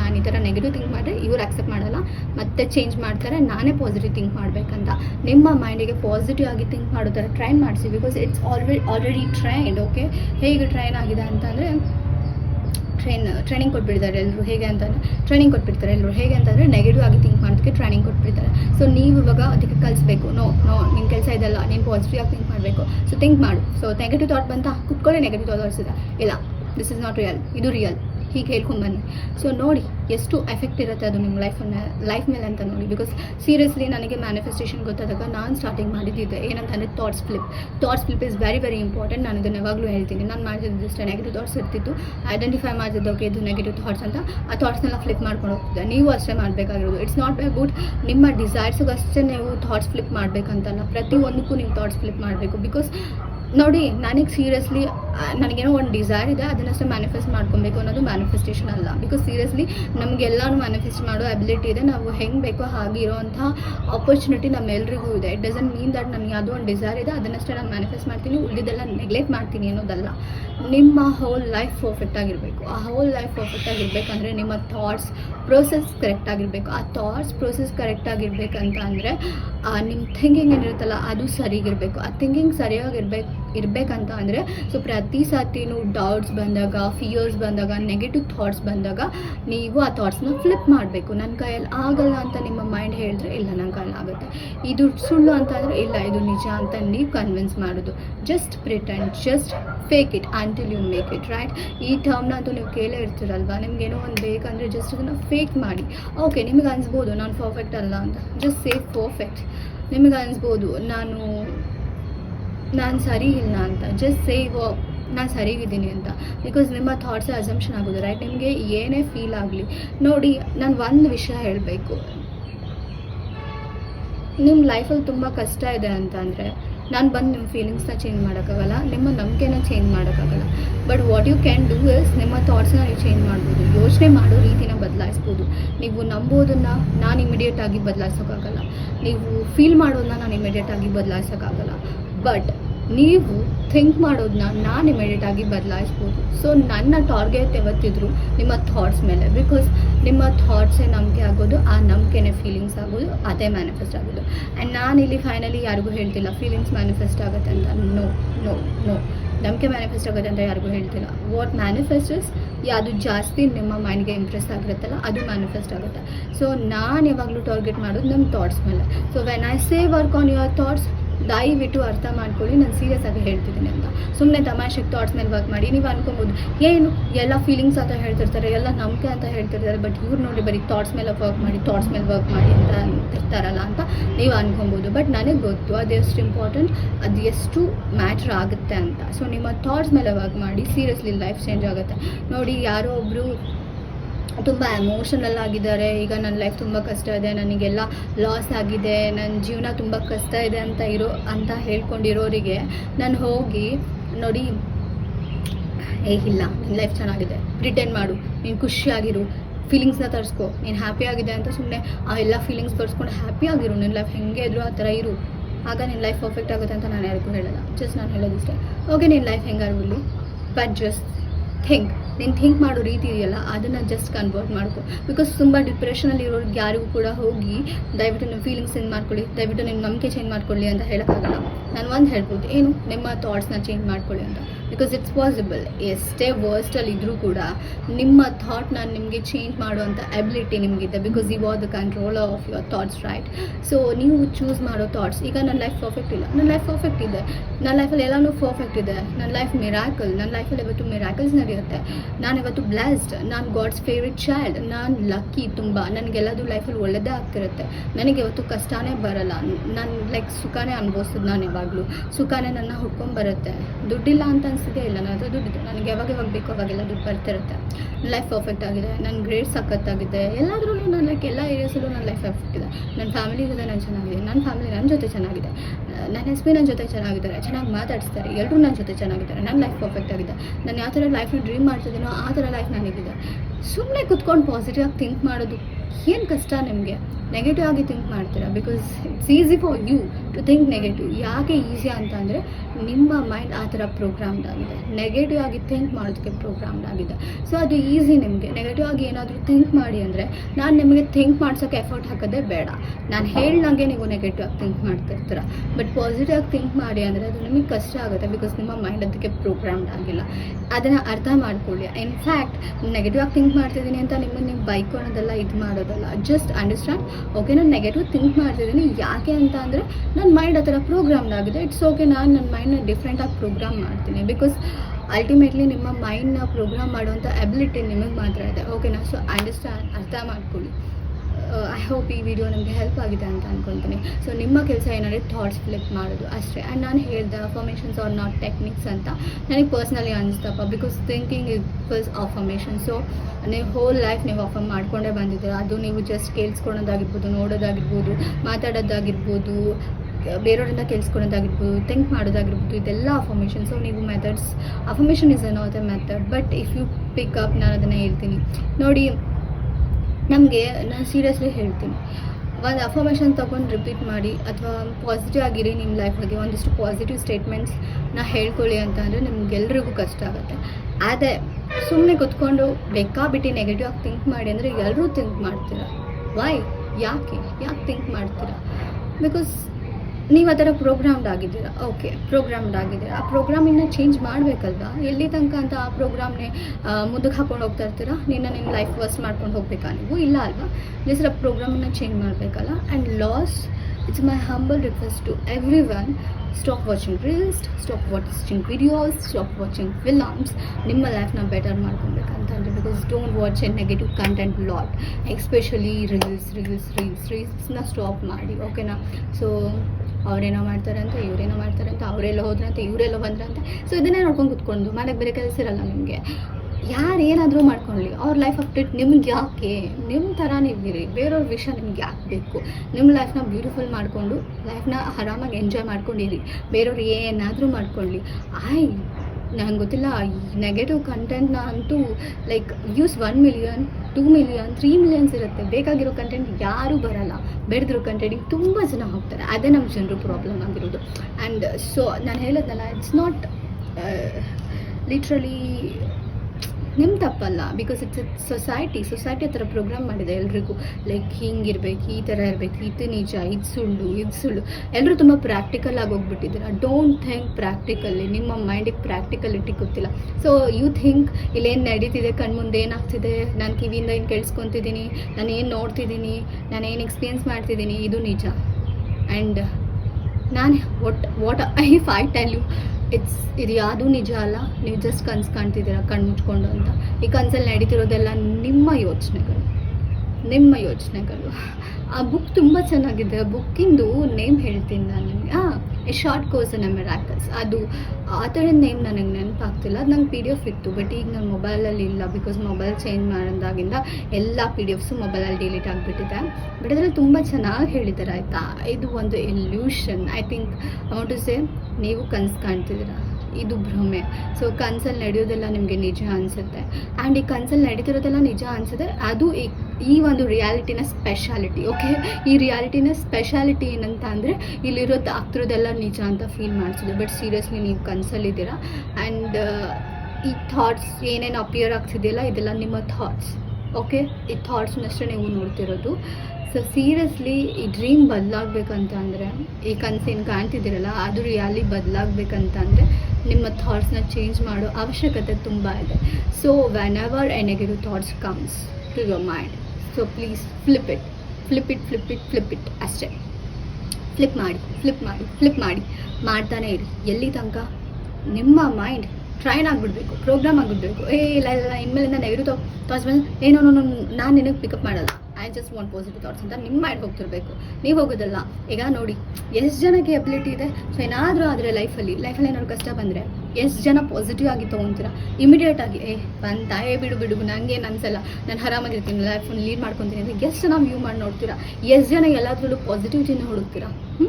ನಾನು ಈ ಥರ ನೆಗೆಟಿವ್ ಥಿಂಕ್ ಮಾಡಿದ್ರೆ ಇವ್ರು ಅಕ್ಸೆಪ್ಟ್ ಮಾಡಲ್ಲ. ಮತ್ತೆ ಚೇಂಜ್ ಮಾಡ್ತಾರೆ, ನಾನೇ ಪಾಸಿಟಿವ್ ಥಿಂಕ್ ಮಾಡಬೇಕಂತ. ನಿಮ್ಮ ಮೈಂಡಿಗೆ ಪಾಸಿಟಿವ್ ಆಗಿ ಥಿಂಕ್ ಮಾಡೋ ಥರ ಟ್ರೈನ್ ಮಾಡಿಸಿ because it's already already trained okay ಹೇಗೆ ಟ್ರೈನ್ ಆಗಿದೆ ಅಂತಂದರೆ ಟ್ರೈನ್ ಟ್ರೈನಿಂಗ್ ಕೊಟ್ಬಿಡ್ತಾರೆ ಎಲ್ಲರೂ ಹೇಗೆ ಅಂತಂದರೆ ಟ್ರೈನಿಂಗ್ ಕೊಟ್ಬಿಡ್ತಾರೆ ಎಲ್ಲರೂ ಹೇಗೆ ಅಂತಂದರೆ ನೆಗೆಟಿವ್ ಆಗಿ ಥಿಂಕ್ ಮಾಡೋದಕ್ಕೆ ಟ್ರೈನಿಂಗ್ ಕೊಟ್ಬಿಡ್ತಾರೆ. ಸೊ ನೀವು ಇವಾಗ ಅದಕ್ಕೆ ಕಲಿಸ್ಬೇಕು. ನೋ ನೋ ನಿಮ್ಮ ಕೆಲಸ ಇದೆಲ್ಲ. ನೀನು ಪಾಸಿಟಿವ್ ಆಗಿ ಥಿಂಕ್ ಮಾಡಬೇಕು. ಸೊ ಥಿಂಕ್ ಮಾಡು. ಸೊ ನೆಗೆಟಿವ್ ಥಾಟ್ ಬಂತ? ಕುತ್ಕೊಳ್ಳಿ ನೆಗೆಟಿವ್ ಥಾಟ್ ಇದೆ ಇಲ್ಲ ದಿಸ್ ಇಸ್ ನಾಟ್ ರಿಯಲ್ ಇದು ರಿಯಲ್ ಹೀಗೆ ಹೇಳ್ಕೊಂಡು ಬನ್ನಿ ಸೊ ನೋಡಿ ಎಷ್ಟು ಎಫೆಕ್ಟ್ ಇರುತ್ತೆ ಅದು ನಿಮ್ಮ ಲೈಫ್ ಲೈಫ್ ಮೇಲೆ ಅಂತ ನೋಡಿ. ಬಿಕಾಸ್ ಸೀರಿಯಸ್ಲಿ ನನಗೆ ಮ್ಯಾನಿಫೆಸ್ಟೇಷನ್ ಗೊತ್ತಾದಾಗ ನಾನು ಸ್ಟಾರ್ಟಿಂಗ್ ಮಾಡಿದ್ದಿದ್ದೆ ಏನಂತಂದರೆ thoughts flip thoughts flip is very very important ನಾನು ಇದನ್ನು ಯಾವಾಗಲೂ ಹೇಳ್ತೀನಿ. ನಾನು ಮಾಡಿದ್ದು ಜಸ್ಟ್ ನೆಗೆಟಿವ್ ಥಾಟ್ಸ್ ಇರ್ತಿತ್ತು. ಐಡೆಂಟಿಫೈ ಮಾಡಿದ್ದು ಓಕೆ ಇದು ನೆಗೆಟಿವ್ ಥಾಟ್ಸ್ ಅಂತ ಆ ಥಾಟ್ಸ್ನೆಲ್ಲ ಫ್ಲಿಪ್ ಮಾಡ್ಕೊಂಡು ಹೋಗ್ತಿದ್ದೆ. ನೀವು ಅಷ್ಟೇ ಮಾಡಬೇಕಾಗಿರೋದು. ಇಟ್ಸ್ ನಾಟ್ ಬೈ ಗುಡ್ ನಿಮ್ಮ ಡಿಸೈರ್ಸ್ಗೆ ಅಷ್ಟೇ ನೀವು ಥಾಟ್ಸ್ ಫ್ಲಿಪ್ ಮಾಡಬೇಕಂತಲ್ಲ. ಪ್ರತಿಯೊಂದಕ್ಕೂ ನೀವು ಥಾಟ್ಸ್ ಫ್ಲಿಪ್ ಮಾಡಬೇಕು. ಬಿಕಾಸ್ ನೋಡಿ, ನನಗೆ ಸೀರಿಯಸ್ಲಿ ನನಗೇನೋ ಒಂದು ಡಿಸೈರ್ ಇದೆ ಅದನ್ನಷ್ಟೇ ಮ್ಯಾನಿಫೆಸ್ಟ್ ಮಾಡ್ಕೊಬೇಕು ಅನ್ನೋದು ಮ್ಯಾನಿಫೆಸ್ಟೇಷನ್ ಅಲ್ಲ. ಬಿಕಾಸ್ ಸೀರಿಯಸ್ಲಿ ನಮಗೆಲ್ಲನೂ ಮ್ಯಾನಿಫೆಸ್ಟ್ ಮಾಡೋ ಅಬಿಲಿಟಿ ಇದೆ, ನಾವು ಹೆಂಗೆ ಬೇಕೋ ಹಾಗೆ ಆಪರ್ಚುನಿಟಿ ನಮ್ಮೆಲ್ಲರಿಗೂ ಇದೆ. ಇಟ್ ಡಸಂಟ್ ಮೀನ್ ದಟ್ ನನಗೆ ಯಾವುದೋ ಒಂದು ಡಿಸೈರ್ ಇದೆ ಅದನ್ನಷ್ಟೇ ನಾನು ಮ್ಯಾನಿಫೆಸ್ಟ್ ಮಾಡ್ತೀನಿ, ಉಳಿದೆಲ್ಲ ನೆಗ್ಲೆಕ್ಟ್ ಮಾಡ್ತೀನಿ ಅನ್ನೋದಲ್ಲ. ನಿಮ್ಮ ಹೋಲ್ ಲೈಫ್ ಪರ್ಫೆಕ್ಟ್ ಆಗಿರಬೇಕು. ಆ ಹೋಲ್ ಲೈಫ್ ಪರ್ಫೆಕ್ಟ್ ಆಗಿರಬೇಕಂದ್ರೆ ನಿಮ್ಮ ಥಾಟ್ಸ್ ಪ್ರೋಸೆಸ್ ಕರೆಕ್ಟ್ ಆಗಿರಬೇಕು. ಆ ಥಾಟ್ಸ್ ಪ್ರೋಸೆಸ್ ಕರೆಕ್ಟ್ ಆಗಿರ್ಬೇಕಂತ ಅಂದರೆ ನಿಮ್ಮ ಥಿಂಕಿಂಗ್ ಏನಿರುತ್ತಲ್ಲ, ಅದು ಸರಿಗಿರಬೇಕು. ಆ ಥಿಂಕಿಂಗ್ ಸರಿಯಾಗಿರ್ಬೇಕು ಇರಬೇಕಂತ ಅಂದರೆ ಸೊ ಪ್ರತಿ ಸತಿನೂ ಡೌಟ್ಸ್ ಬಂದಾಗ ಫಿಯರ್ಸ್ ಬಂದಾಗ ನೆಗೆಟಿವ್ ಥಾಟ್ಸ್ ಬಂದಾಗ ನೀವು ಆ ಥಾಟ್ಸ್ನ ಫ್ಲಿಪ್ ಮಾಡಬೇಕು. ನನ್ನ ಕೈಯಲ್ಲಿ ಆಗಲ್ಲ ಅಂತ ನಿಮ್ಮ ಮೈಂಡ್ ಹೇಳಿದ್ರೆ ಇಲ್ಲ ನನ್ನ ಕೈಯಲ್ಲಿ ಆಗುತ್ತೆ. ಇದು ಸುಳ್ಳು ಅಂತ ಅಂದರೆ ಇಲ್ಲ, ಇದು ನಿಜ ಅಂತ ನೀವು ಕನ್ವಿನ್ಸ್ ಮಾಡೋದು. Just pretend just fake it until you make it right ಈ ಟರ್ಮ್ನ ಅಂತೂ ನೀವು ಕೇಳೇ ಇರ್ತೀರಲ್ವಾ? ನಿಮ್ಗೇನೋ ಒಂದು ಬೇಕಂದರೆ ಜಸ್ಟ್ ಅದನ್ನು ಫೇಕ್ ಮಾಡಿ. ಓಕೆ ನಿಮಗೆ ಅನ್ಸ್ಬೋದು, ನಾನು ಪರ್ಫೆಕ್ಟ್ ಅಲ್ಲ ಅಂತ. ಜಸ್ಟ್ ಸೇಫ್ ಪರ್ಫೆಕ್ಟ್ ನಿಮಗೆ ಅನ್ಸ್ಬೋದು, ನಾನು ನಾನು ಸರಿ ಇಲ್ಲ ಅಂತ. ಜಸ್ಟ್ ಸೇವ್ ನಾನು ಸರಿಗಿದ್ದೀನಿ ಅಂತ. ಬಿಕಾಸ್ ನಿಮ್ಮ ಥಾಟ್ಸ್ ಅಸಂಪ್ಷನ್ ಆಗೋದು ರೈಟ್ ನಿಮಗೆ ಏನೇ ಫೀಲ್ ಆಗಲಿ. ನೋಡಿ, ನಾನು ಒಂದು ವಿಷಯ ಹೇಳಬೇಕು. ನಿಮ್ಮ ಲೈಫಲ್ಲಿ ತುಂಬ ಕಷ್ಟ ಇದೆ ಅಂತ ಅಂದರೆ, ನಾನು ಬಂದು ನಿಮ್ಮ ಫೀಲಿಂಗ್ಸ್ನ ಚೇಂಜ್ ಮಾಡೋಕ್ಕಾಗಲ್ಲ, ನಿಮ್ಮ ನಂಬಿಕೆನ ಚೇಂಜ್ ಮಾಡೋಕ್ಕಾಗಲ್ಲ. But what you can do is ನಿಮ್ಮ ಥಾಟ್ಸ್ನ ನೀವು ಚೇಂಜ್ ಮಾಡ್ಬೋದು. ಯೋಚನೆ ಮಾಡೋ ರೀತಿನ ಬದಲಾಯಿಸ್ಬೋದು. ನೀವು ನಂಬೋದನ್ನು ನಾನು ಇಮಿಡಿಯೇಟ್ ಆಗಿ ಬದಲಾಯಿಸೋಕ್ಕಾಗಲ್ಲ ನೀವು ಫೀಲ್ ಮಾಡೋದನ್ನ ನಾನು ಇಮಿಡಿಯೇಟ್ ಆಗಿ ಬದಲಾಯಿಸೋಕ್ಕಾಗಲ್ಲ ಬಟ್ ನೀವು ಥಿಂಕ್ ಮಾಡೋದನ್ನ ನಾನು ಇಮಿಡಿಯೇಟ್ ಆಗಿ ಬದಲಾಯಿಸ್ಬೋದು. ಸೊ ನನ್ನ ಟಾರ್ಗೆಟ್ ಯಾವತ್ತಿದ್ರು ನಿಮ್ಮ ಥಾಟ್ಸ್ ಮೇಲೆ. ಬಿಕಾಸ್ ನಿಮ್ಮ ಥಾಟ್ಸೇ ನಂಬಿಕೆ ಆಗೋದು, ಆ ನಂಬಿಕೆನೇ ಫೀಲಿಂಗ್ಸ್ ಆಗೋದು, ಅದೇ ಮ್ಯಾನಿಫೆಸ್ಟ್ ಆಗೋದು. ಆ್ಯಂಡ್ ನಾನು ಇಲ್ಲಿ ಫೈನಲಿ ಯಾರಿಗೂ ಹೇಳ್ತಿಲ್ಲ ಫೀಲಿಂಗ್ಸ್ ಮ್ಯಾನಿಫೆಸ್ಟ್ ಆಗುತ್ತೆ ಅಂತ. ನೋ ನೋ ನೋ ನಂಬಿಕೆ ಮ್ಯಾನಿಫೆಸ್ಟ್ ಆಗುತ್ತೆ ಅಂತ ಯಾರಿಗೂ ಹೇಳ್ತಿಲ್ಲ. ವಾಟ್ ಮ್ಯಾನಿಫೆಸ್ಟಸ್ ಯಾವುದು ಜಾಸ್ತಿ ನಿಮ್ಮ ಮೈಂಡ್ಗೆ ಇಂಪ್ರೆಸ್ ಆಗಿರುತ್ತಲ್ಲ, ಅದು ಮ್ಯಾನಿಫೆಸ್ಟ್ ಆಗುತ್ತೆ. ಸೊ ನಾನು ಯಾವಾಗಲೂ ಟಾರ್ಗೆಟ್ ಮಾಡೋದು ನಮ್ಮ ಥಾಟ್ಸ್ ಮೇಲೆ. So when I say work on your thoughts ದಯವಿಟ್ಟು ಅರ್ಥ ಮಾಡ್ಕೊಳ್ಳಿ, ನಾನು ಸೀರಿಯಸ್ ಆಗಿ ಹೇಳ್ತಿದ್ದೀನಿ ಅಂತ. ಸುಮ್ಮನೆ ತಮಾಷೆಗೆ ಥಾಟ್ಸ್ ಮೇಲೆ ವರ್ಕ್ ಮಾಡಿ, ನೀವು ಅನ್ಕೊಬೋದು, ಏನು ಎಲ್ಲ ಫೀಲಿಂಗ್ಸ್ ಅಂತ ಹೇಳ್ತಿರ್ತಾರೆ, ಎಲ್ಲ ನಂಬಿಕೆ ಅಂತ ಹೇಳ್ತಿರ್ತಾರೆ ಬಟ್ ಇವ್ರು ನೋಡಿ ಬರೀ ಥಾಟ್ಸ್ ಮೇಲೆ ವರ್ಕ್ ಮಾಡಿ ಥಾಟ್ಸ್ ಮೇಲೆ ವರ್ಕ್ ಮಾಡಿ ಅಂತ ಅಂತಿರ್ತಾರಲ್ಲ ಅಂತ ನೀವು ಅನ್ಕೊಬೋದು. ಬಟ್ ನನಗೆ ಗೊತ್ತು ಅದು ಎಷ್ಟು ಇಂಪಾರ್ಟೆಂಟ್ ಅದು ಎಷ್ಟು ಮ್ಯಾಟ್ರ್ ಆಗುತ್ತೆ ಅಂತ. ಸೊ ನಿಮ್ಮ ಥಾಟ್ಸ್ ಮೇಲೆ ವರ್ಕ್ ಮಾಡಿ ಸೀರಿಯಸ್ಲಿ ಲೈಫ್ ಚೇಂಜ್ ಆಗುತ್ತೆ. ನೋಡಿ ಯಾರೋ ಒಬ್ಬರು ತುಂಬ ಎಮೋಷನಲ್ ಆಗಿದ್ದಾರೆ. ಈಗ ನನ್ನ ಲೈಫ್ ತುಂಬ ಕಷ್ಟ ಇದೆ. ನನಗೆಲ್ಲ ಲಾಸ್ ಆಗಿದೆ. ನನ್ನ ಜೀವನ ತುಂಬ ಕಷ್ಟ ಇದೆ ಅಂತ ಇರೋ, ಅಂತ ಹೇಳ್ಕೊಂಡಿರೋರಿಗೆ ನಾನು ಹೋಗಿ ನೋಡಿ, ಏ ಇಲ್ಲ ನಿನ್ನ ಲೈಫ್ ಚೆನ್ನಾಗಿದೆ. ರಿಟರ್ನ್ ಮಾಡು. ನೀನು ಖುಷಿಯಾಗಿರು. ಫೀಲಿಂಗ್ಸ್ನ ತರಿಸ್ಕೊ. ನೀನು ಹ್ಯಾಪಿ ಆಗಿದೆ ಅಂತ ಸುಮ್ಮನೆ ಆ ಎಲ್ಲ ಫೀಲಿಂಗ್ಸ್ ತರಿಸ್ಕೊಂಡು ಹ್ಯಾಪಿ ಆಗಿರು. ನಿನ್ನ ಲೈಫ್ ಹೆಂಗೆ ಇದ್ರು ಆ ಥರ ಇರು. ಆಗ ನಿನ್ನ ಲೈಫ್ ಪರ್ಫೆಕ್ಟ್ ಆಗುತ್ತೆ ಅಂತ ನಾನು ಯಾರಿಗೂ ಹೇಳಲ್ಲ. ಜಸ್ಟ್ ನಾನು ಹೇಳೋದಿಷ್ಟೇ. ಓಕೆ ನಿನ್ನ ಲೈಫ್ ಹೆಂಗಾಗಿರಲಿ ಬಟ್ ಜಸ್ಟ್ ಥಿಂಕ್, ನೀನು ಥಿಂಕ್ ಮಾಡೋ ರೀತಿ ಇದೆಯಲ್ಲ, ಅದನ್ನು ಜಸ್ಟ್ ಕನ್ವರ್ಟ್ ಮಾಡ್ಕೊ. ಬಿಕಾಸ್ ತುಂಬ ಡಿಪ್ರೆಷನಲ್ಲಿ ಇರೋರಿಗೆ ಯಾರಿಗೂ ಕೂಡ ಹೋಗಿ, ದಯವಿಟ್ಟು ನಿಮ್ಮ ಫೀಲಿಂಗ್ಸ್ ಚೇಂಜ್ ಮಾಡ್ಕೊಳ್ಳಿ, ದಯವಿಟ್ಟು ನಿಮ್ಮ ನಂಬಿಕೆ ಚೇಂಜ್ ಮಾಡ್ಕೊಳ್ಳಿ ಅಂತ ಹೇಳೋಕ್ಕಾಗಲ್ಲ. ನಾನು ಒಂದು ಹೇಳ್ಬೋದು, ಏನು, ನಿಮ್ಮ ಥಾಟ್ಸ್ನ ಚೇಂಜ್ ಮಾಡ್ಕೊಳ್ಳಿ ಅಂತ. ಬಿಕಾಸ್ ಇಟ್ಸ್ ಪಾಸಿಬಲ್ ಎಷ್ಟೇ ವರ್ಸ್ಟಲ್ಲಿ ಇದ್ದರೂ ಕೂಡ ನಿಮ್ಮ ಥಾಟ್ನ ನಿಮಗೆ ಚೇಂಜ್ ಮಾಡುವಂಥ ability ನಿಮಗಿದೆ because you are the control of your thoughts right so ನೀವು ಚೂಸ್ ಮಾಡೋ ಥಾಟ್ಸ್ ಈಗ ನನ್ನ ಲೈಫ್ ಪರ್ಫೆಕ್ಟ್ ಇಲ್ಲ. ನನ್ನ ಲೈಫ್ ಪರ್ಫೆಕ್ಟ್ ಇದೆ. ನನ್ನ ಲೈಫಲ್ಲಿ ಎಲ್ಲನೂ ಪರ್ಫೆಕ್ಟ್ ಇದೆ. ನನ್ನ ಲೈಫ್ ಮಿರಾಕಲ್ ನನ್ನ ಲೈಫಲ್ಲಿ ಇವತ್ತು ಮಿರಾಕಲ್ಸ್ ನಡೆಯುತ್ತೆ. ನಾನು ಇವತ್ತು ಬ್ಲಾಸ್ಡ್ ನಾನು ಗಾಡ್ಸ್ ಫೇವ್ರೆಟ್ ಚೈಲ್ಡ್ ನಾನು ಲಕ್ಕಿ ತುಂಬ. ನನಗೆಲ್ಲದು ಲೈಫಲ್ಲಿ ಒಳ್ಳೆಯದೇ ಆಗ್ತಿರುತ್ತೆ. ನನಗೆ ಇವತ್ತು ಕಷ್ಟನೇ ಬರಲ್ಲ. ನಾನು ಲೈಕ್ ಸುಖನೇ ಅನುಭವಿಸೋದು ನಾನು ಯಾವಾಗಲೂ. ಸುಖನೇ ನನ್ನ ಹುಡ್ಕೊಂಡು ಬರುತ್ತೆ. ದುಡ್ಡಿಲ್ಲ ಅಂತ ಅನಿಸಿದೆ ಇಲ್ಲ. ನಾನು ದುಡ್ಡು ದುಡ್ಡಿದೆ ನನಗೆ ಯಾವಾಗ ಯಾವಾಗ ಬೇಕು ಅವಾಗೆಲ್ಲ ದುಡ್ಡು ಬರ್ತಿರುತ್ತೆ. ಲೈಫ್ ಪರ್ಫೆಕ್ಟ್ ಆಗಿದೆ. ನನ್ನ ಗ್ರೇಡ್ ಸಖತ್ತಾಗಿದೆ. ಎಲ್ಲಾದ್ರೂ ನನ್ನ ಲೈಕ್ ಎಲ್ಲ ಏರಿಯಾಸಲ್ಲೂ ನನ್ನ ಲೈಫ್ ಪರ್ಫೆಕ್ಟ್ ಇದೆ. ನನ್ನ ಫ್ಯಾಮಿಲಿ ಜೊತೆ ನಾನು ಚೆನ್ನಾಗಿದೆ. ನನ್ನ ಫ್ಯಾಮಿಲಿ ನನ್ನ ಜೊತೆ ಚೆನ್ನಾಗಿದೆ. ನನ್ನ ಪಿ ನನ್ನ ಜೊತೆ ಚೆನ್ನಾಗಿದ್ದಾರೆ. ಚೆನ್ನಾಗಿ ಮಾತಾಡಿಸ್ತಾರೆ. ಎಲ್ಲರೂ ನನ್ನ ಜೊತೆ ಚೆನ್ನಾಗಿದ್ದಾರೆ. ನನ್ನ ಲೈಫ್ ಪರ್ಫೆಕ್ಟ್ ಆಗಿದೆ. ನಾನು ಯಾವ ಥರ ಲೈಫ್ನ ಡ್ರೀಮ್ ಮಾಡ್ತಿದ್ದೀನೋ ಆ ಥರ ಲೈಫ್ ನನಗಿದೆ. ಸುಮ್ಮನೆ ಕುತ್ಕೊಂಡು ಪಾಸಿಟಿವ್ ಆಗಿ ಥಿಂಕ್ ಮಾಡೋದು ಏನು ಕಷ್ಟ ನಿಮಗೆ? ನೆಗೆಟಿವ್ ಆಗಿ ಥಿಂಕ್ ಮಾಡ್ತೀರಾ? Because it's easy for you to think negative ಯಾಕೆ ಈಸಿ ಅಂತ ಅಂದರೆ ನಿಮ್ಮ ಮೈಂಡ್ ಆ ಥರ ಪ್ರೋಗ್ರಾಮ್ಡ್ ಆಗಿದೆ. ನೆಗೆಟಿವ್ ಆಗಿ ಥಿಂಕ್ ಮಾಡೋದಕ್ಕೆ ಪ್ರೋಗ್ರಾಮ್ಡ್ ಆಗಿದೆ. ಸೊ ಅದು ಈಸಿ ನಿಮಗೆ. ನೆಗೆಟಿವ್ ಆಗಿ ಏನಾದರೂ ಥಿಂಕ್ ಮಾಡಿ ಅಂದರೆ ನಾನು ನಿಮಗೆ ಥಿಂಕ್ ಮಾಡ್ಸೋಕ್ಕೆ ಎಫರ್ಟ್ ಹಾಕೋದೇ ಬೇಡ. ನಾನು ಹೇಳ್ದಂಗೆ ನೀವು ನೆಗೆಟಿವ್ ಆಗಿ ಥಿಂಕ್ ಮಾಡ್ತಿರ್ತೀರ. ಬಟ್ ಪಾಸಿಟಿವ್ ಆಗಿ ಥಿಂಕ್ ಮಾಡಿ ಅಂದರೆ ಅದು ನಿಮಗೆ ಕಷ್ಟ ಆಗುತ್ತೆ ಬಿಕಾಸ್ ನಿಮ್ಮ ಮೈಂಡ್ ಅದಕ್ಕೆ ಪ್ರೋಗ್ರಾಮ್ಡ್ ಆಗಿಲ್ಲ. ಅದನ್ನು ಅರ್ಥ ಮಾಡ್ಕೊಳ್ಳಿ. ಇನ್ಫ್ಯಾಕ್ಟ್ ನೆಗೆಟಿವ್ ಆಗಿ ಥಿಂಕ್ ಮಾಡ್ತಿದ್ದೀನಿ ಅಂತ ನಿಮ್ಮನ್ನು ನೀವು ಬೈಕ್ ಅನ್ನೋದೆಲ್ಲ ಇದು ಮಾಡೋದಲ್ಲ. ಜಸ್ಟ್ ಅಂಡರ್ಸ್ಟ್ಯಾಂಡ್ ಓಕೆ ನಾನು ನೆಗೆಟಿವ್ ಥಿಂಕ್ ಮಾಡ್ತಿದ್ದೀನಿ ಯಾಕೆ ಅಂತ ಅಂದರೆ ನನ್ನ ಮೈಂಡ್ ಆ ಥರ ಪ್ರೋಗ್ರಾಮ್ಡ್ ಆಗಿದೆ. ಇಟ್ಸ್ ಓಕೆ ನಾನು ನನ್ನ ಮೈಂಡ್ನ ಡಿಫ್ರೆಂಟಾಗಿ ಪ್ರೋಗ್ರಾಮ್ ಮಾಡ್ತೀನಿ. ಬಿಕಾಸ್ ಅಲ್ಟಿಮೇಟ್ಲಿ ನಿಮ್ಮ ಮೈಂಡ್ನ ಪ್ರೋಗ್ರಾಮ್ ಮಾಡುವಂಥ ಎಬಿಲಿಟಿ ನಿಮಗೆ ಮಾತ್ರ ಇದೆ. ಓಕೆನಾ ಸೊ ಅಂಡರ್ಸ್ಟ್ಯಾಂಡ್ ಅರ್ಥ ಮಾಡ್ಕೊಳ್ಳಿ. ಐ ಹೋಪ್ ಈ ವಿಡಿಯೋ ನಿಮಗೆ ಹೆಲ್ಪ್ ಆಗಿದೆ ಅಂತ ಅನ್ಕೊತೀನಿ. ಸೊ ನಿಮ್ಮ ಕೆಲಸ ಏನಂದರೆ ಥಾಟ್ಸ್ ಫ್ಲಿಪ್ ಮಾಡೋದು, ಅಷ್ಟೇ. ಆ್ಯಂಡ್ ನಾನು ಹೇಳ್ದೆ ಅಫರ್ಮೇಷನ್ಸ್ ಆರ್ ನಾಟ್ ಟೆಕ್ನಿಕ್ಸ್ ಅಂತ ನನಗೆ personally ಅನಿಸ್ತಪ್ಪ because thinking is was affirmation so ನೀವು ಹೋಲ್ ಲೈಫ್ ನೀವು ಅಫರ್ಮ್ ಮಾಡ್ಕೊಂಡೇ ಬಂದಿದ್ದೀರ. ಅದು ನೀವು ಜಸ್ಟ್ ಕೇಳಿಸ್ಕೊಳೋದಾಗಿರ್ಬೋದು, ನೋಡೋದಾಗಿರ್ಬೋದು, ಮಾತಾಡೋದಾಗಿರ್ಬೋದು, ಬೇರೆಯವರಿಂದ ಕೇಳಿಸ್ಕೊಳೋದಾಗಿರ್ಬೋದು ಥಿಂಕ್ ಮಾಡೋದಾಗಿರ್ಬೋದು, ಇದೆಲ್ಲ ಅಫರ್ಮೇಷನ್ ಸೊ ನೀವು methods affirmation is on all the method but if you pick up ನಾನು ಅದನ್ನು ಹೇಳ್ತೀನಿ. ನೋಡಿ ನಮಗೆ ನಾನು ಸೀರಿಯಸ್ಲಿ ಹೇಳ್ತೀನಿ. ಒಂದು ಅಫರ್ಮೇಷನ್ ತೊಗೊಂಡು ರಿಪೀಟ್ ಮಾಡಿ, ಅಥವಾ ಪಾಸಿಟಿವ್ ಆಗಿರಿ ನಿಮ್ಮ ಲೈಫ್ ಬಗ್ಗೆ, ಒಂದಿಷ್ಟು ಪಾಸಿಟಿವ್ ಸ್ಟೇಟ್ಮೆಂಟ್ಸ್ ನಾ ಹೇಳ್ಕೊಳ್ಳಿ ಅಂತ ಅಂದರೆ ನಿಮ್ಗೆಲ್ರಿಗೂ ಕಷ್ಟ ಆಗುತ್ತೆ. ಅದೇ ಸುಮ್ಮನೆ ಕುತ್ಕೊಂಡು ಬೇಕಾಬಿಟ್ಟು ನೆಗೆಟಿವ್ ಆಗಿ ಥಿಂಕ್ ಮಾಡಿ ಅಂದರೆ ಎಲ್ಲರೂ ಥಿಂಕ್ ಮಾಡ್ತೀರ? ವೈ ಯಾಕೆ? ಯಾಕೆ ಥಿಂಕ್ ಮಾಡ್ತೀರಾ? ಬಿಕಾಸ್ ನೀವು ಅದರ ಥರ ಪ್ರೋಗ್ರಾಮ್ಡ್ ಆಗಿದ್ದೀರಾ? ಓಕೆ ಪ್ರೋಗ್ರಾಮ್ಡ್ ಆಗಿದ್ದೀರಾ. ಆ ಪ್ರೋಗ್ರಾಮಿನ ಚೇಂಜ್ ಮಾಡಬೇಕಲ್ವಾ? ಎಲ್ಲಿ ತನಕ ಅಂತ ಆ ಪ್ರೋಗ್ರಾಮ್ನೇ ಮುಂದಕ್ಕೆ ಹಾಕೊಂಡು ಹೋಗ್ತಾ ಇರ್ತೀರಾ? ನಿನ್ನ ನಿಮ್ಮ ಲೈಫ್ ವರ್ಸ್ ಮಾಡ್ಕೊಂಡು ಹೋಗ್ಬೇಕಾ ನೀವು? ಇಲ್ಲ ಅಲ್ವಾ? ಜಸ್ಟ್ ಆ ಪ್ರೋಗ್ರಾಮನ್ನು ಚೇಂಜ್ ಮಾಡಬೇಕಲ್ಲ? And last it's my humble request to everyone stop watching reels stop watching videos stop watching films ನಿಮ್ಮ ಲೈಫ್ನ better ಮಾಡ್ಕೊಬೇಕಂತಂದ್ರೆ because don't watch a negative content lot especially reels reels reels ರೀಲ್ಸ್ನ stop ಮಾಡಿ ಓಕೆನಾ ಸೊ ಅವರೇನೋ ಮಾಡ್ತಾರಂತೆ, ಇವರೇನೋ ಮಾಡ್ತಾರಂತೆ, ಅವರೆಲ್ಲ ಹೋದ್ರಂತೆ, ಇವರೆಲ್ಲ ಬಂದ್ರಂತೆ. ಸೊ ಇದನ್ನೇ ನೋಡ್ಕೊಂಡು ಕುತ್ಕೊಂಡು ಮನೆಗೆ ಬೇರೆ ಕೆಲಸ ಇರಲ್ಲ ನಿಮಗೆ. ಯಾರು ಏನಾದರೂ ಮಾಡ್ಕೊಳ್ಳಿ. ಅವ್ರ ಲೈಫ್ ಅಪ್ಡೇಟ್ ನಿಮ್ಗೆ ಯಾಕೆ? ನಿಮ್ಮ ಥರ ನೀವಿರಿ. ಬೇರೆಯವ್ರ ವಿಷಯ ನಿಮ್ಗೆ ಯಾಕೆ ಬೇಕು? ನಿಮ್ಮ ಲೈಫ್ನ ಬ್ಯೂಟಿಫುಲ್ ಮಾಡಿಕೊಂಡು ಲೈಫ್ನ ಆರಾಮಾಗಿ ಎಂಜಾಯ್ ಮಾಡ್ಕೊಂಡಿರಿ. ಬೇರೆಯವ್ರು ಏನಾದರೂ ಮಾಡ್ಕೊಳ್ಳಿ. ಆಯ್ ನಂಗೆ ಗೊತ್ತಿಲ್ಲ, ಈ ನೆಗೆಟಿವ್ ಕಂಟೆಂಟ್ನ ಅಂತೂ like views one million two million three millions ಇರುತ್ತೆ. ಬೇಕಾಗಿರೋ ಕಂಟೆಂಟ್ ಯಾರೂ ಬರಲ್ಲ. ಬೆಳೆದಿರೋ ಕಂಟೆಂಟಿಗೆ ತುಂಬ ಜನ ಹೋಗ್ತಾರೆ. ಅದೇ ನಮ್ಮ ಜನರು ಪ್ರಾಬ್ಲಮ್ ಆಗಿರೋದು. ಆ್ಯಂಡ್ ಸೊ ನಾನು ಹೇಳಿದ್ನಲ್ಲ ಇಟ್ಸ್ ನಾಟ್ ಲಿಟ್ರಲಿ ನಿಮ್ಮ ತಪ್ಪಲ್ಲ because it's it society society ಥರ ಪ್ರೋಗ್ರಾಮ್ ಮಾಡಿದೆ ಎಲ್ರಿಗೂ. ಲೈಕ್ ಹಿಂಗಿರ್ಬೇಕು, ಈ ಥರ ಇರಬೇಕು, ಇದು ನಿಜ, ಇದು ಸುಳ್ಳು ಇದು ಸುಳ್ಳು. ಎಲ್ಲರೂ ತುಂಬ ಪ್ರಾಕ್ಟಿಕಲ್ ಆಗಿ ಹೋಗ್ಬಿಟ್ಟಿದ್ದೀರ ಡೋಂಟ್ ಥಿಂಕ್ ಪ್ರಾಕ್ಟಿಕಲ್ಲಿ ನಿಮ್ಮ ಮೈಂಡಿಗೆ ಪ್ರಾಕ್ಟಿಕಲಿಟಿ ಗೊತ್ತಿಲ್ಲ. ಸೊ ಯು ಥಿಂಕ್ ಇಲ್ಲೇನು ನಡೀತಿದೆ, ಕಣ್ಮುಂದೆ ಏನಾಗ್ತಿದೆ ನಾನು ಕಿವಿಯಿಂದ ಏನು ಕೇಳಿಸ್ಕೊತಿದ್ದೀನಿ ನಾನು ಏನು ನೋಡ್ತಿದ್ದೀನಿ ನಾನು ಏನು ಎಕ್ಸ್ಪೀರಿಯನ್ಸ್ ಮಾಡ್ತಿದ್ದೀನಿ ಇದು ನಿಜ. ಆ್ಯಂಡ್ ನಾನು ಒಟ್ ವಾಟ್ ಐ ಫೈ ಟೆಲ್ ಯು ಇಟ್ಸ್ ಇದು ಯಾವುದೂ ನಿಜ ಅಲ್ಲ, ನೀವು ಜಸ್ಟ್ ಕನ್ಸು ಕಾಣ್ತಿದ್ದೀರಾ, ಕಣ್ಣು ಮುಚ್ಕೊಂಡು ಅಂತ. ಈ ಕನ್ಸಲ್ಲಿ ನಡೀತಿರೋದೆಲ್ಲ ನಿಮ್ಮ ಯೋಚನೆಗಳು ನಿಮ್ಮ ಯೋಚನೆಗಳು. ಆ ಬುಕ್ ತುಂಬ ಚೆನ್ನಾಗಿದೆ. ಆ ಬುಕ್ಕಿಂದು ನೇಮ್ ಹೇಳ್ತೀನಿ ನಾನು ನಿಮಗೆ. ಹಾಂ ಎ ಶಾರ್ಟ್ ಕೋರ್ಸ್ ನಮ್ಮ ಮಿರಾಕಲ್ಸ್ ಅದು, ಆ ಥರದ ನೇಮ್ ನನಗೆ ನೆನಪಾಗ್ತಿಲ್ಲ. ಅದು ನಂಗೆ ಪಿ ಡಿ ಎಫ್ ಇತ್ತು ಬಟ್ ಈಗ ನನ್ನ ಮೊಬೈಲಲ್ಲಿ ಇಲ್ಲ ಬಿಕಾಸ್ ಮೊಬೈಲ್ ಚೇಂಜ್ ಮಾಡಿದಾಗಿಂದ ಎಲ್ಲ ಪಿ ಡಿ ಎಫ್ಸು ಮೊಬೈಲಲ್ಲಿ ಡಿಲೀಟ್ ಆಗಿಬಿಟ್ಟಿದೆ. ಬಟ್ ಅದರಲ್ಲಿ ತುಂಬ ಚೆನ್ನಾಗಿ ಹೇಳಿದ್ದಾರೆ ಆಯಿತಾ? ಇದು ಒಂದು illusion I think to say ನೀವು ಕನ್ಸು ಕಾಣ್ತಿದ್ದೀರಾ? ಇದು ಭ್ರಮೆ. ಸೊ ಕನ್ಸಲ್ಲಿ ನಡೆಯೋದೆಲ್ಲ ನಿಮಗೆ ನಿಜ ಅನಿಸುತ್ತೆ. ಆ್ಯಂಡ್ ಈ ಕನ್ಸಲ್ಲಿ ನಡೀತಿರೋದೆಲ್ಲ ನಿಜ ಅನಿಸುತ್ತೆ. ಅದು ಈ ಈ ಒಂದು ರಿಯಾಲಿಟಿನ ಸ್ಪೆಷಾಲಿಟಿ ಓಕೆ ಈ ರಿಯಾಲಿಟಿನ ಸ್ಪೆಷಾಲಿಟಿ ಏನಂತ ಅಂದರೆ ಇಲ್ಲಿರೋದು ಆಗ್ತಿರೋದೆಲ್ಲ ನಿಜ ಅಂತ ಫೀಲ್ ಮಾಡಿಸಿದೆ. ಬಟ್ ಸೀರಿಯಸ್ಲಿ ನೀವು ಕನ್ಸಲ್ಲಿದ್ದೀರಾ? ಆ್ಯಂಡ್ ಈ ಥಾಟ್ಸ್ ಏನೇನು ಅಪಿಯರ್ ಆಗ್ತಿದೆಯಲ್ಲ, ಇದೆಲ್ಲ ನಿಮ್ಮ ಥಾಟ್ಸ್ ಓಕೆ ಈ ಥಾಟ್ಸ್ನಷ್ಟೇ ನೀವು ನೋಡ್ತಿರೋದು. ಸೊ ಸೀರಿಯಸ್ಲಿ ಈ ಡ್ರೀಮ್ ಬದಲಾಗಬೇಕಂತ ಅಂದರೆ, ಈ ಕನಸೇನು ಕಾಣ್ತಿದ್ದೀರಲ್ಲ, ಅದು ರಿಯಾಲಿ ಬದಲಾಗಬೇಕಂತ ಅಂದರೆ ನಿಮ್ಮ ಥಾಟ್ಸ್ನ ಚೇಂಜ್ ಮಾಡೋ ಅವಶ್ಯಕತೆ ತುಂಬ ಇದೆ. So whenever a negative thoughts comes to your mind so please flip it flip it flip it flip it ಅಷ್ಟೇ. ಫ್ಲಿಪ್ ಮಾಡಿ ಫ್ಲಿಪ್ ಮಾಡಿ ಫ್ಲಿಪ್ ಮಾಡಿ. ಮಾಡ್ತಾನೆ ಇರಿ. ಎಲ್ಲಿ ತನಕ? ನಿಮ್ಮ ಮೈಂಡ್ ಟ್ರೈನ್ ಆಗಿಬಿಡ್ಬೇಕು ಪ್ರೋಗ್ರಾಮ್ ಆಗಿಬಿಡ್ಬೇಕು. ಏ, ಇಲ್ಲ ಇಲ್ಲ ಇನ್ಮೇಲಿಂದ ನೆಗೆಟಿವ್ ಥಾಟ್ಸ್ ಮೇಲೆ ಏನೋ ನಾನು ನಿನಗೆ ಪಿಕಪ್ ಮಾಡಲ್ಲ. I just want positive thoughts ಅಂತ ನಿಮ್ಮ ಮೈಂಡ್ ಹೋಗ್ತಿರ್ಬೇಕು. ನೀವು ಹೋಗೋದಲ್ಲ. ಈಗ ನೋಡಿ, ಎಷ್ಟು ಜನಕ್ಕೆ ಎಬಿಲಿಟಿ ಇದೆ? ಸೊ ಏನಾದರೂ ಆದರೆ ಲೈಫಲ್ಲಿ ಲೈಫಲ್ಲಿ ಏನಾದ್ರು ಕಷ್ಟ ಬಂದರೆ, ಎಷ್ಟು ಜನ ಪಾಸಿಟಿವ್ ಆಗಿ ತೊಗೊತೀರಾ? ಇಮಿಡಿಯೇಟ್ ಆಗಿ, ಏ, ಬಂದು, ತಾಯೇ ಬಿಡು ಬಿಡು ನನಗೇನು ಅನ್ಸಲ್ಲ. ನಾನು ಆರಾಮಾಗಿರ್ತೀನಿ ಲೈಫನ್ನು ಲೀಡ್ ಮಾಡ್ಕೊತೀನಿ ಅಂದರೆ ಎಷ್ಟು ಜನ ವ್ಯೂ ಮಾಡಿ ನೋಡ್ತೀರಾ? ಎಷ್ಟು ಜನ ಎಲ್ಲದ್ರಲ್ಲೂ ಪಾಸಿಟಿವಿಟಿನ ಹುಡುಕ್ತೀರಾ? ಹ್ಞೂ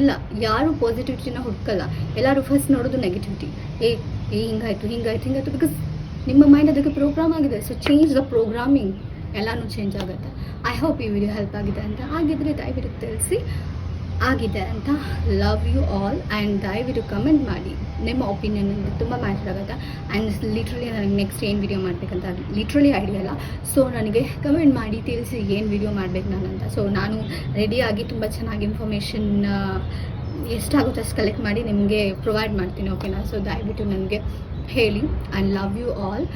ಇಲ್ಲ, ಯಾರು ಪಾಸಿಟಿವಿಟಿನ ಹುಡ್ಕಲ್ಲ. ಎಲ್ಲರೂ ಫಸ್ಟ್ ನೋಡೋದು ನೆಗೆಟಿವಿಟಿ ಏ ಏ, ಹಿಂಗಾಯ್ತು ಹಿಂಗಾಯ್ತು ಹಿಂಗಾಯ್ತು ಬಿಕಾಸ್ ನಿಮ್ಮ ಮೈಂಡ್ ಅದಕ್ಕೆ ಪ್ರೋಗ್ರಾಮ್ ಆಗಿದೆ. ಸೊ ಚೇಂಜ್ ದ ಪ್ರೋಗ್ರಾಮಿಂಗ್ ಎಲ್ಲನೂ ಚೇಂಜ್ ಆಗುತ್ತೆ. ಐ ಹೋಪ್ ಈ ವಿಡಿಯೋ ಹೆಲ್ಪ್ ಆಗಿದೆ ಅಂತ. ಆಗಿದ್ರೆ ದಯವಿಟ್ಟು ತಿಳಿಸಿ. ಆಗಿದೆ ಅಂತ ಲವ್ ಯು ಆಲ್ ಆ್ಯಂಡ್ ದಯವಿಟ್ಟು ಕಮೆಂಟ್ ಮಾಡಿ. ನಿಮ್ಮ ಒಪಿನಿಯನ್ ತುಂಬ ಮ್ಯಾಟರ್ ಆಗುತ್ತೆ. ಆ್ಯಂಡ್ ಲಿಟ್ರಲಿ ನನಗೆ ನೆಕ್ಸ್ಟ್ ಏನು ವಿಡಿಯೋ ಮಾಡಬೇಕಂತ ಲಿಟ್ರಲಿ ಐಡಿಯಾ ಇಲ್ಲ ಸೊ ನನಗೆ ಕಮೆಂಟ್ ಮಾಡಿ ತಿಳಿಸಿ ಏನು ವಿಡಿಯೋ ಮಾಡಬೇಕು ಅಂತ. ಸೊ ನಾನು ರೆಡಿಯಾಗಿ ತುಂಬ ಚೆನ್ನಾಗಿ ಇನ್ಫಾರ್ಮೇಷನ್ ಎಷ್ಟಾಗುತ್ತೆ ಅಷ್ಟು ಕಲೆಕ್ಟ್ ಮಾಡಿ ನಿಮಗೆ ಪ್ರೊವೈಡ್ ಮಾಡ್ತೀನಿ ಓಕೆನಾ ಸೊ ದಯವಿಟ್ಟು ನನಗೆ ಹೇಳಿ I love you all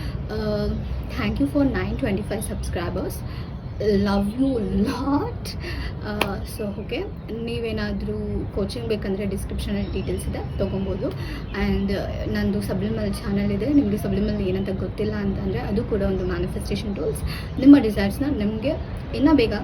thank you for nine twenty five subscribers love you lot so okay ನೀವೇನಾದರೂ ಕೋಚಿಂಗ್ ಬೇಕಂದರೆ ಡಿಸ್ಕ್ರಿಪ್ಷನಲ್ಲಿ ಡೀಟೇಲ್ಸ್ ಇದೆ, ತೊಗೊಬೋದು. ಆ್ಯಂಡ್ ನಂದು ಸಬ್ಲಿಮಲ್ ಚಾನಲ್ ಇದೆ. ನಿಮಗೆ ಸಬ್ಲಿಮಲ್ ಏನಂತ ಗೊತ್ತಿಲ್ಲ ಅಂತಂದರೆ ಅದು ಕೂಡ ಒಂದು ಮ್ಯಾನಿಫೆಸ್ಟೇಷನ್ ಟೂಲ್ಸ್ ನಿಮ್ಮ ಡಿಸೈರ್ಸ್ನ ನಿಮಗೆ ಇನ್ನೂ ಬೇಗ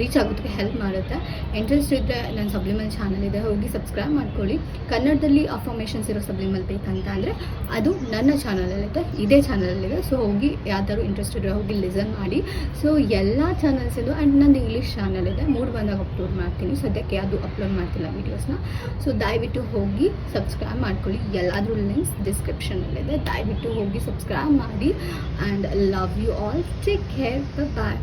ರೀಚ್ ಆಗೋದಕ್ಕೆ ಹೆಲ್ಪ್ ಮಾಡುತ್ತೆ. ಇಂಟ್ರೆಸ್ಟ್ ಇದ್ದರೆ ನನ್ನ ಸಬ್ಲಿಮಲ್ ಚಾನಲ್ ಇದೆ, ಹೋಗಿ ಸಬ್ಸ್ಕ್ರೈಬ್ ಮಾಡ್ಕೊಳ್ಳಿ. ಕನ್ನಡದಲ್ಲಿ ಅಫಾರ್ಮೇಷನ್ಸ್ ಇರೋ ಸಬ್ಲಿಮಲ್ ಬೇಕಂತ ಅಂದರೆ ಅದು ನನ್ನ ಚಾನಲಲ್ಲಿದೆ ಇದೇ ಚಾನಲಲ್ಲಿದೆ ಸೊ ಹೋಗಿ ಯಾವ್ದಾದ್ರು ಇಂಟ್ರೆಸ್ಟ್ ಇರೋ ಹೋಗಿ ಲಿಸನ್ ಮಾಡಿ. ಸೊ ಎಲ್ಲ ಚಾನಲ್ಸಿಂದು ಆ್ಯಂಡ್ ನಂದು ಇಂಗ್ಲೀಷ್ ಚಾನಲ್ ಇದೆ. ಮೂರು ಬಂದಾಗ ಅಪ್ಲೋಡ್ ಮಾಡ್ತೀನಿ. ಸದ್ಯಕ್ಕೆ ಯಾವುದು ಅಪ್ಲೋಡ್ ಮಾಡ್ತಿಲ್ಲ ವೀಡಿಯೋಸ್ನ ಸೊ ದಯವಿಟ್ಟು ಹೋಗಿ ಸಬ್ಸ್ಕ್ರೈಬ್ ಮಾಡ್ಕೊಳ್ಳಿ. ಎಲ್ಲಾದರೂ ಲಿಂಕ್ಸ್ ಡಿಸ್ಕ್ರಿಪ್ಷನಲ್ಲಿದೆ ದಯವಿಟ್ಟು ಹೋಗಿ ಸಬ್ಸ್ಕ್ರೈಬ್ ಮಾಡಿ. And love you all take care bye